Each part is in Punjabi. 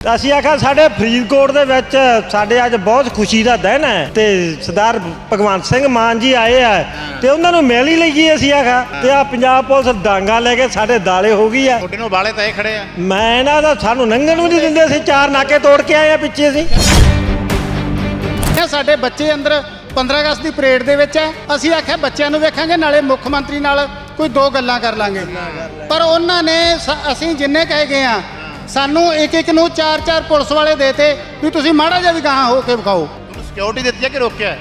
ਅਸੀਂ ਆਖਿਆ ਸਾਡੇ ਫਰੀਦਕੋਟ ਦੇ ਵਿੱਚ ਸਾਡੇ ਅੱਜ ਬਹੁਤ ਖੁਸ਼ੀ ਦਾ ਦਿਨ ਹੈ ਤੇ ਸਰਦਾਰ ਭਗਵੰਤ ਸਿੰਘ ਮਾਨ ਜੀ ਆਏ ਆ ਤੇ ਉਹਨਾਂ ਨੂੰ ਮਿਲ ਹੀ ਲਈਏ ਅਸੀਂ ਆਖਿਆ ਤੇ ਆ ਪੰਜਾਬ ਪੁਲਿਸ ਡਾਂਗਾ ਲੈ ਕੇ ਸਾਡੇ ਦਾਲੇ ਹੋ ਗਈ ਆ। ਤੁਹਾਡੇ ਨੂੰ ਬਾਲੇ ਤਾਂ ਇਹ ਖੜੇ ਆ। ਮੈਂ ਇਹਨਾਂ ਦਾ ਸਾਨੂੰ ਲੰਘਣ ਨੂੰ ਨਹੀਂ ਦਿੰਦੇ ਸੀ ਚਾਰ ਨਾਕੇ ਤੋੜ ਕੇ ਆਏ ਆ ਪਿੱਛੇ ਅਸੀਂ। ਸਾਡੇ ਬੱਚੇ ਅੰਦਰ 15 ਅਗਸਤ ਦੀ ਪਰੇਡ ਦੇ ਵਿੱਚ ਹੈ ਅਸੀਂ ਆਖਿਆ ਬੱਚਿਆਂ ਨੂੰ ਵੇਖਾਂਗੇ ਨਾਲੇ ਮੁੱਖ ਮੰਤਰੀ ਨਾਲ ਕੋਈ ਦੋ ਗੱਲਾਂ ਕਰ ਲਾਂਗੇ। ਪਰ ਉਹਨਾਂ ਨੇ ਅਸੀਂ ਜਿੰਨੇ ਕਹਿ ਗਏ ਆ ਸਾਨੂੰ ਇੱਕ ਇੱਕ ਨੂੰ ਚਾਰ ਚਾਰ ਪੁਲਿਸ ਵਾਲੇ ਦੇਤੇ ਵੀ ਤੁਸੀਂ ਮਾੜਾ ਜਿਹਾ ਵੀ ਗਾਹਾਂ ਹੋ ਕੇ ਵਿਖਾਓ। ਤੁਹਾਨੂੰ ਸਿਕਿਉਰਿਟੀ ਦਿੱਤੀ ਹੈ ਕਿ ਰੋਕਿਆ ਹੈ?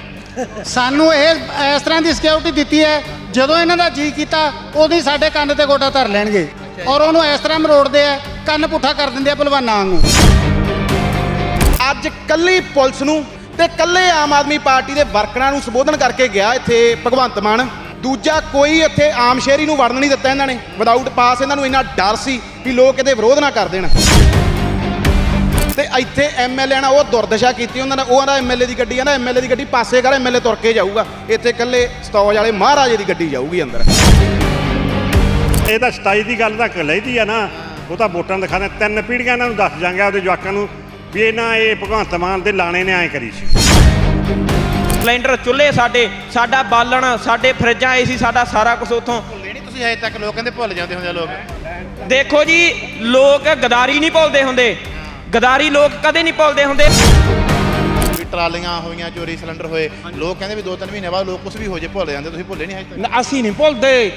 ਸਾਨੂੰ ਇਹ ਇਸ ਤਰ੍ਹਾਂ ਦੀ ਸਿਕਿਉਰਿਟੀ ਦਿੱਤੀ ਹੈ ਜਦੋਂ ਇਹਨਾਂ ਦਾ ਜੀ ਕੀਤਾ ਉਹਦੀ ਸਾਡੇ ਕੰਨ ਤੇ ਗੋਡਾ ਧਰ ਲੈਣਗੇ। ਔਰ ਉਹਨੂੰ ਇਸ ਤਰ੍ਹਾਂ ਮਰੋੜਦੇ ਆ ਕੰਨ ਪੁੱਠਾ ਕਰ ਦਿੰਦੇ ਆ ਭਲਵਾਨਾਂ ਵਾਂਗੂ। ਅੱਜ ਕੱਲੀ ਪੁਲਿਸ ਨੂੰ ਤੇ ਕੱਲੇ ਆਮ ਆਦਮੀ ਪਾਰਟੀ ਦੇ ਵਰਕਰਾਂ ਨੂੰ ਸੰਬੋਧਨ ਕਰਕੇ ਗਿਆ ਇੱਥੇ ਭਗਵੰਤ ਮਾਨ। ਦੂਜਾ ਕੋਈ ਇੱਥੇ ਆਮ ਸ਼ਹਿਰੀ ਨੂੰ ਵੜਨ ਨਹੀਂ ਦਿੱਤਾ ਇਹਨਾਂ ਨੇ। ਵਿਦਆਊਟ ਪਾਸ ਇਹਨਾਂ ਨੂੰ ਇੰਨਾ ਡਰ ਸੀ। ਕਿ ਲੋਕ ਇਹਦੇ ਵਿਰੋਧ ਨਾ ਕਰ ਦੇਣ। ਤੇ ਇੱਥੇ ਐਮਐਲਏ ਨਾਲ ਉਹ ਦੁਰਦਸ਼ਾ ਕੀਤੀ ਉਹਨਾਂ ਨੇ ਉਹ ਦਾ ਐਮਐਲਏ ਦੀ ਗੱਡੀ ਆ ਨਾ ਐਮਐਲਏ ਦੀ ਗੱਡੀ ਪਾਸੇ ਕਰ ਐਮਐਲਏ ਤੁਰ ਕੇ ਜਾਊਗਾ। ਇੱਥੇ ਕੱਲੇ ਸਤੌਜ ਵਾਲੇ ਮਹਾਰਾਜੇ ਦੀ ਗੱਡੀ ਜਾਊਗੀ ਅੰਦਰ। ਇਹ ਤਾਂ 27 ਦੀ ਗੱਲ ਤਾਂ ਲੈਦੀ ਆ ਨਾ। ਉਹ ਤਾਂ ਵੋਟਾਂ ਦਿਖਾਣੇ ਤਿੰਨ ਪੀੜ੍ਹੀਆਂ ਇਹਨਾਂ ਨੂੰ ਦੱਸ ਜਾਂਗੇ ਆਪਦੇ ਜਵਾਕਾਂ ਨੂੰ ਵੀ ਇਹਨਾਂ ਇਹ ਭਗਵੰਤ ਮਾਨ ਦੇ ਲਾਣੇ ਨੇ ਐ ਕਰੀ ਸੀ। ਸਿਲੰਡਰ ਚੁੱਲ੍ਹੇ ਸਾਡੇ ਸਾਡਾ ਬਾਲਣ ਸਾਡੇ ਫਰਿੱਜਾਂ ਏਸੀ ਸਾਡਾ ਸਾਰਾ ਕੁਝ ਉਥੋਂ। ਭੁੱਲੇ ਨਹੀਂ ਤੁਸੀਂ ਹਜੇ ਤੱਕ ਲੋਕ ਕਹਿੰਦੇ ਭੁੱਲ ਜਾਂਦੇ ਹੁੰਦੇ ਆ ਲੋਕ। ਦੇਖੋ ਜੀ ਲੋਕ ਗਦਾਰੀ ਨਹੀਂ ਭੁੱਲਦੇ ਹੁੰਦੇ। ਗਦਾਰੀ ਲੋਕ ਕਦੇ ਨਹੀਂ ਭੁੱਲਦੇ ਹੁੰਦੇ। ਵੀ ਟਰਾਲੀਆਂ ਹੋਈਆਂ ਚੋਰੀ ਸਿਲੰਡਰ ਹੋਏ। ਲੋਕ ਕਹਿੰਦੇ ਵੀ ਦੋ ਤਿੰਨ ਮਹੀਨੇ ਬਾਅਦ ਲੋਕ ਕੁਝ ਵੀ ਹੋ ਜੇ ਭੁੱਲ ਜਾਂਦੇ ਤੁਸੀਂ ਭੁੱਲੇ ਨਹੀਂ ਹਜੇ ਤੱਕ। ਨਾ, ਅਸੀਂ ਨਹੀਂ ਭੁੱਲਦੇ।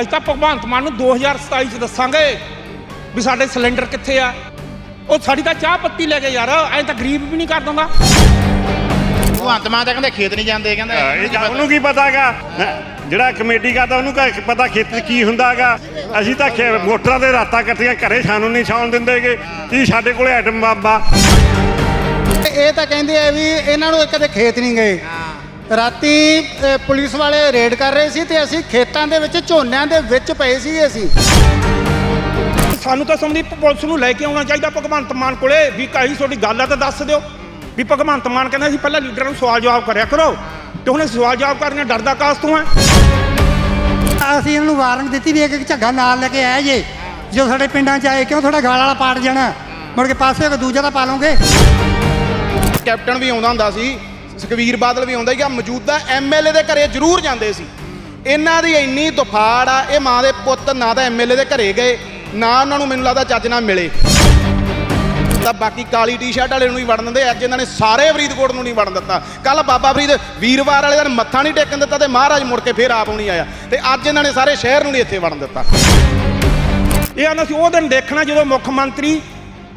ਅੱਜ ਤਾਂ ਭਗਵੰਤ ਮਾਨ ਨੂੰ 2027 ਚ ਦੱਸਾਂਗੇ ਵੀ ਸਾਡੇ ਸਿਲੰਡਰ ਕਿੱਥੇ ਆ। ਉਹ ਸਾਡੀ ਤਾਂ ਚਾਹ ਪੱਤੀ ਲੈ ਗਏ ਯਾਰ ਐਂ ਤਾਂ ਗਰੀਬ ਵੀ ਨਹੀਂ ਕਰ ਦੂੰਗਾ ਭਗਵੰਤ ਮਾਨ ਤਾਂ ਕਹਿੰਦੇ ਖੇਤ ਨਹੀਂ ਜਾਂਦੇ ਕਹਿੰਦਾ ਇਹ ਉਹਨੂੰ ਕੀ ਪਤਾਗਾ? ਜਿਹੜਾ ਕਮੇਟੀ ਕਰਦਾ ਉਹਨੂੰ ਕੀ ਪਤਾ ਖੇਤ 'ਚ ਕੀ ਹੁੰਦਾਗਾ। ਅਸੀਂ ਤਾਂ ਖੇ- ਮੋਟਰਾਂ ਦੇ ਰਾਤਾਂ ਕੱਟੀਆਂ ਘਰੇ ਸਾਨੂੰ ਨਹੀਂ ਸੌਣ ਦਿੰਦੇਗੇ। ਜੀ ਸਾਡੇ ਕੋਲੇ ਐਟਮ ਬੰਬਾ। ਇਹ ਤਾਂ ਕਹਿੰਦੇ ਆ ਵੀ ਇਹਨਾਂ ਨੂੰ ਕਦੇ ਖੇਤ ਨਹੀਂ ਗਏ। ਰਾਤੀ ਪੁਲਿਸ ਵਾਲੇ ਰੇਡ ਕਰ ਰਹੇ ਸੀ ਤੇ ਅਸੀਂ ਖੇਤਾਂ ਦੇ ਵਿੱਚ ਝੋਨਿਆਂ ਦੇ ਵਿੱਚ ਪਏ ਸੀ ਅਸੀਂ। ਸਾਨੂੰ ਤਾਂ ਸਮਝੀ ਪੁਲਿਸ ਨੂੰ ਲੈ ਕੇ ਆਉਣਾ ਚਾਹੀਦਾ ਭਗਵੰਤ ਮਾਨ ਕੋਲੇ। ਵੀ ਕਹੀ ਤੁਹਾਡੀ ਗੱਲ ਆ ਤਾਂ ਦੱਸ ਦਿਓ। ਵੀ ਭਗਵੰਤ ਮਾਨ ਕਹਿੰਦਾ ਸੀ ਪਹਿਲਾਂ ਲੀਡਰਾਂ ਨੂੰ ਸਵਾਲ ਜਵਾਬ ਕਰਿਆ ਕਰੋ। ਤੇ ਉਹਨੇ ਸਵਾਲ ਜਵਾਬ ਕਰਨੀਆਂ ਡਰਦਾ ਕਾਸ ਤੋਂ ਹੈ? ਅਸੀਂ ਇਹਨਾਂ ਨੂੰ ਵਾਰਨਿੰਗ ਦਿੱਤੀ ਵੀ ਇੱਕ ਇੱਕ ਝੱਗਾ ਨਾਲ ਲੈ ਕੇ ਆਇਆ ਜੇ। ਜੋ ਸਾਡੇ ਪਿੰਡਾਂ 'ਚ ਆਏ, ਕਿਉਂ ਤੁਹਾਡਾ ਗਾਲ ਵਾਲਾ ਪਾਟ ਜਾਣਾ? ਮੁੜ ਕੇ ਪਾਸੇ ਇੱਕ ਦੂਜਾ ਤਾਂ ਪਾ ਲਓਗੇ। ਕੈਪਟਨ ਵੀ ਆਉਂਦਾ ਹੁੰਦਾ ਸੀ, ਸੁਖਵੀਰ ਬਾਦਲ ਵੀ ਆਉਂਦਾ ਸੀਗਾ, ਮੌਜੂਦਾ ਐਮਐਲਏ ਦੇ ਘਰੇ ਜ਼ਰੂਰ ਜਾਂਦੇ ਸੀ। ਇਹਨਾਂ ਦੀ ਇੰਨੀ ਦੁਫਾੜ ਆ, ਇਹ ਮਾਂ ਦੇ ਪੁੱਤ ਨਾ ਤਾਂ ਐਮਐਲਏ ਦੇ ਘਰੇ ਗਏ, ਨਾ ਉਹਨਾਂ ਨੂੰ ਮੈਨੂੰ ਲੱਗਦਾ ਚੱਜ ਨਾਲ ਮਿਲੇ। ਤਾਂ ਬਾਕੀ ਕਾਲੀ ਟੀ-ਸ਼ਰਟ ਵਾਲੇ ਨੂੰ ਵੀ ਵੜਨ ਦਿੰਦੇ, ਅੱਜ ਇਹਨਾਂ ਨੇ ਸਾਰੇ ਫਰੀਦਕੋਟ ਨੂੰ ਨਹੀਂ ਵੜਨ ਦਿੱਤਾ। ਕੱਲ ਬਾਬਾ ਫਰੀਦ ਵੀਰਵਾਰ ਵਾਲੇ ਦਿਨ ਮੱਥਾ ਨਹੀਂ ਟੇਕਣ ਦਿੱਤਾ ਤੇ ਮਹਾਰਾਜ ਮੁੜ ਕੇ ਫੇਰ ਆਪ ਨਹੀਂ ਆਇਆ। ਤੇ ਅੱਜ ਇਹਨਾਂ ਨੇ ਸਾਰੇ ਸ਼ਹਿਰ ਨੂੰ ਨਹੀਂ ਇੱਥੇ ਵੜਨ ਦਿੱਤਾ। ਇਹ ਆਂਦਾ ਅਸੀਂ ਉਹ ਦਿਨ ਦੇਖਣਾ ਜਦੋਂ ਮੁੱਖ ਮੰਤਰੀ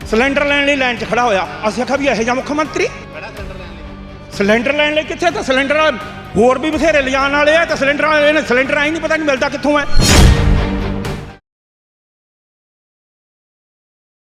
ਸਿਲੰਡਰ ਲੈਣ ਲਈ ਲਾਈਨ 'ਚ ਖੜਾ ਹੋਇਆ। ਅਸੀਂ ਆਖਿਆ ਵੀ ਇਹੋ ਜਿਹਾ ਮੁੱਖ ਮੰਤਰੀ? ਸਿਲੰਡਰ ਲੈਣ ਲਈ ਕਿੱਥੇ? ਤਾਂ ਸਿਲੰਡਰ ਹੋਰ ਵੀ ਬਥੇਰੇ ਲਿਜਾਣ ਵਾਲੇ ਆ, ਤਾਂ ਸਿਲੰਡਰ ਵਾਲੇ ਨੇ ਸਿਲੰਡਰ ਆਈ ਨਹੀਂ ਪਤਾ ਨਹੀਂ ਮਿਲਦਾ ਕਿੱਥੋਂ ਹੈ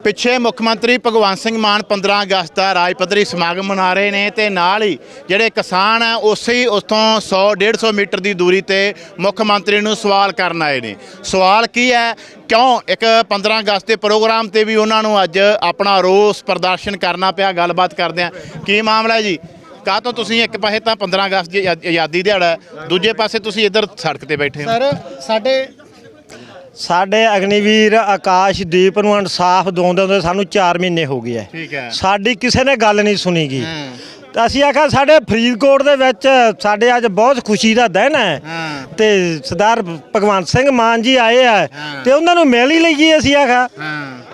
ਪਿੱਛੇ ਮੁੱਖ ਮੰਤਰੀ ਭਗਵੰਤ ਸਿੰਘ ਮਾਨ 15 ਅਗਸਤ ਦਾ ਰਾਜ ਪੱਧਰੀ ਸਮਾਗਮ ਮਨਾ ਰਹੇ ਨੇ ਤੇ ਨਾਲ ਹੀ ਜਿਹੜੇ ਕਿਸਾਨ ਆ, ਉਸੇ ਹੀ ਉਥੋਂ 100 150 ਮੀਟਰ ਦੀ ਦੂਰੀ ਤੇ ਮੁੱਖ ਮੰਤਰੀ ਨੂੰ ਸਵਾਲ ਕਰਨ ਆਏ ਨੇ। ਸਵਾਲ ਕੀ ਹੈ? ਕਿਉਂ? ਇੱਕ 15 ਅਗਸਤ ਦੇ ਪ੍ਰੋਗਰਾਮ ਤੇ ਵੀ ਉਹਨਾਂ ਨੂੰ ਅੱਜ ਆਪਣਾ ਰੋਸ ਪ੍ਰਦਰਸ਼ਨ ਕਰਨਾ ਪਿਆ, ਗੱਲਬਾਤ ਕਰਦੇ ਆ। ਕੀ ਮਾਮਲਾ ਜੀ? ਕਾਹ ਤੋਂ ਤੁਸੀਂ ਇੱਕ ਪਾਸੇ ਤਾਂ 15 ਅਗਸਤ ਦੀ ਆਜ਼ਾਦੀ ਦਿਹਾੜਾ, ਦੂਜੇ ਪਾਸੇ ਤੁਸੀਂ ਇੱਧਰ ਸੜਕ ਤੇ ਬੈਠੇ ਹੋ। ਸਰ, ਸਾਡੇ ਸਾਡੇ ਅਗਨੀਵੀਰ ਆਕਾਸ਼ਦੀਪ ਨੂੰ ਇਨਸਾਫ ਦਿਵਾਉਂਦੇ ਹੁੰਦੇ ਸਾਨੂੰ 4 ਮਹੀਨੇ ਹੋ ਗਏ ਐ। ਠੀਕ ਹੈ ਸਾਡੀ ਕਿਸੇ ਨੇ ਗੱਲ ਨਹੀਂ ਸੁਣੀਗੀ। ਤਾਂ ਅਸੀਂ ਆਖਿਆ ਸਾਡੇ ਫਰੀਦਕੋਟ ਦੇ ਵਿੱਚ ਸਾਡੇ ਅੱਜ ਬਹੁਤ ਖੁਸ਼ੀ ਦਾ ਦਿਨ ਹੈ। ਤੇ ਸਰਦਾਰ ਭਗਵੰਤ ਸਿੰਘ ਮਾਨ ਜੀ ਆਏ ਆ ਤੇ ਉਹਨਾਂ ਨੂੰ ਮਿਲ ਹੀ ਲਈਏ ਅਸੀਂ ਆਖਿਆ।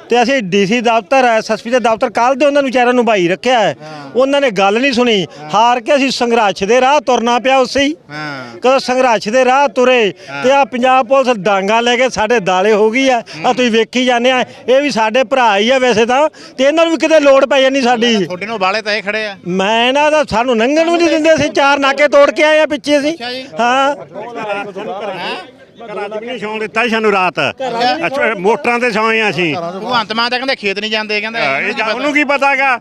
ਤੇ ਅਸੀਂ ਡੀਸੀ ਦਫ਼ਤਰ ਐਸਐਸਪੀ ਦੇ ਦਫ਼ਤਰ ਕੱਲ ਦੇ ਉਹਨਾਂ ਨੂੰ ਵਿਚਾਰਿਆਂ ਨੂੰ ਭਾਈ ਰੱਖਿਆ ਹੈ। ਉਹਨਾਂ ਨੇ ਗੱਲ ਨਹੀਂ ਸੁਣੀ। ਹਾਰ ਕੇ ਅਸੀਂ ਸੰਘਰਸ਼ ਦੇ ਰਾਹ ਤੁਰਨਾ ਪਿਆ ਉਸੇ ਹੀ। ਹਾਂ। ਕਦੋਂ ਸੰਘਰਸ਼ ਦੇ ਰਾਹ ਤੁਰੇ ਤੇ ਆ ਪੰਜਾਬ ਪੁਲਿਸ ਡਾਂਗਾ ਲੈ ਕੇ ਸਾਡੇ ਦਾਲੇ ਹੋ ਗਈ ਆ ਆ ਤੁਸੀਂ ਵੇਖੀ ਜਾਂਦੇ ਆ ਇਹ ਵੀ ਸਾਡੇ ਭਰਾ ਹੀ ਆ ਵੈਸੇ ਤਾਂ ਤੇ ਇਹਨਾਂ ਨੂੰ ਵੀ ਕਿਤੇ ਲੋੜ ਪੈ ਜਾਂਦੀ ਸਾਡੀ। ਤੁਹਾਡੇ ਨੂੰ ਬਾਲੇ ਤਾਂ ਇਹ ਖੜੇ ਆ। ਮੈਂ ਇਹਨਾਂ ਦਾ ਸਾਨੂੰ ਲੰਘਣ ਨੂੰ ਨਹੀਂ ਦਿੰਦੇ ਸੀ ਚਾਰ ਨਾਕੇ ਤੋੜ ਕੇ ਆਏ ਆ ਪਿੱਛੇ ਅਸੀਂ। ਹਾਂ? ਘਰਾਂ 'ਚ ਵੀ ਨਹੀਂ ਸੌਣ ਦਿੱਤਾ ਸੀ ਸਾਨੂੰ ਰਾਤ। ਅੱਛਾ ਮੋਟਰਾਂ ਤੇ ਸੌਏ ਆ ਅਸੀਂ। ਭਗਵੰਤ ਮਾਨ ਤਾਂ ਕਹਿੰਦੇ ਖੇਤ ਨਹੀਂ ਜਾਂਦੇ ਕਹਿੰਦਾ ਹਾਂ, ਇਹ ਤਾਂ ਉਹਨੂੰ ਕੀ ਪਤਾਗਾ?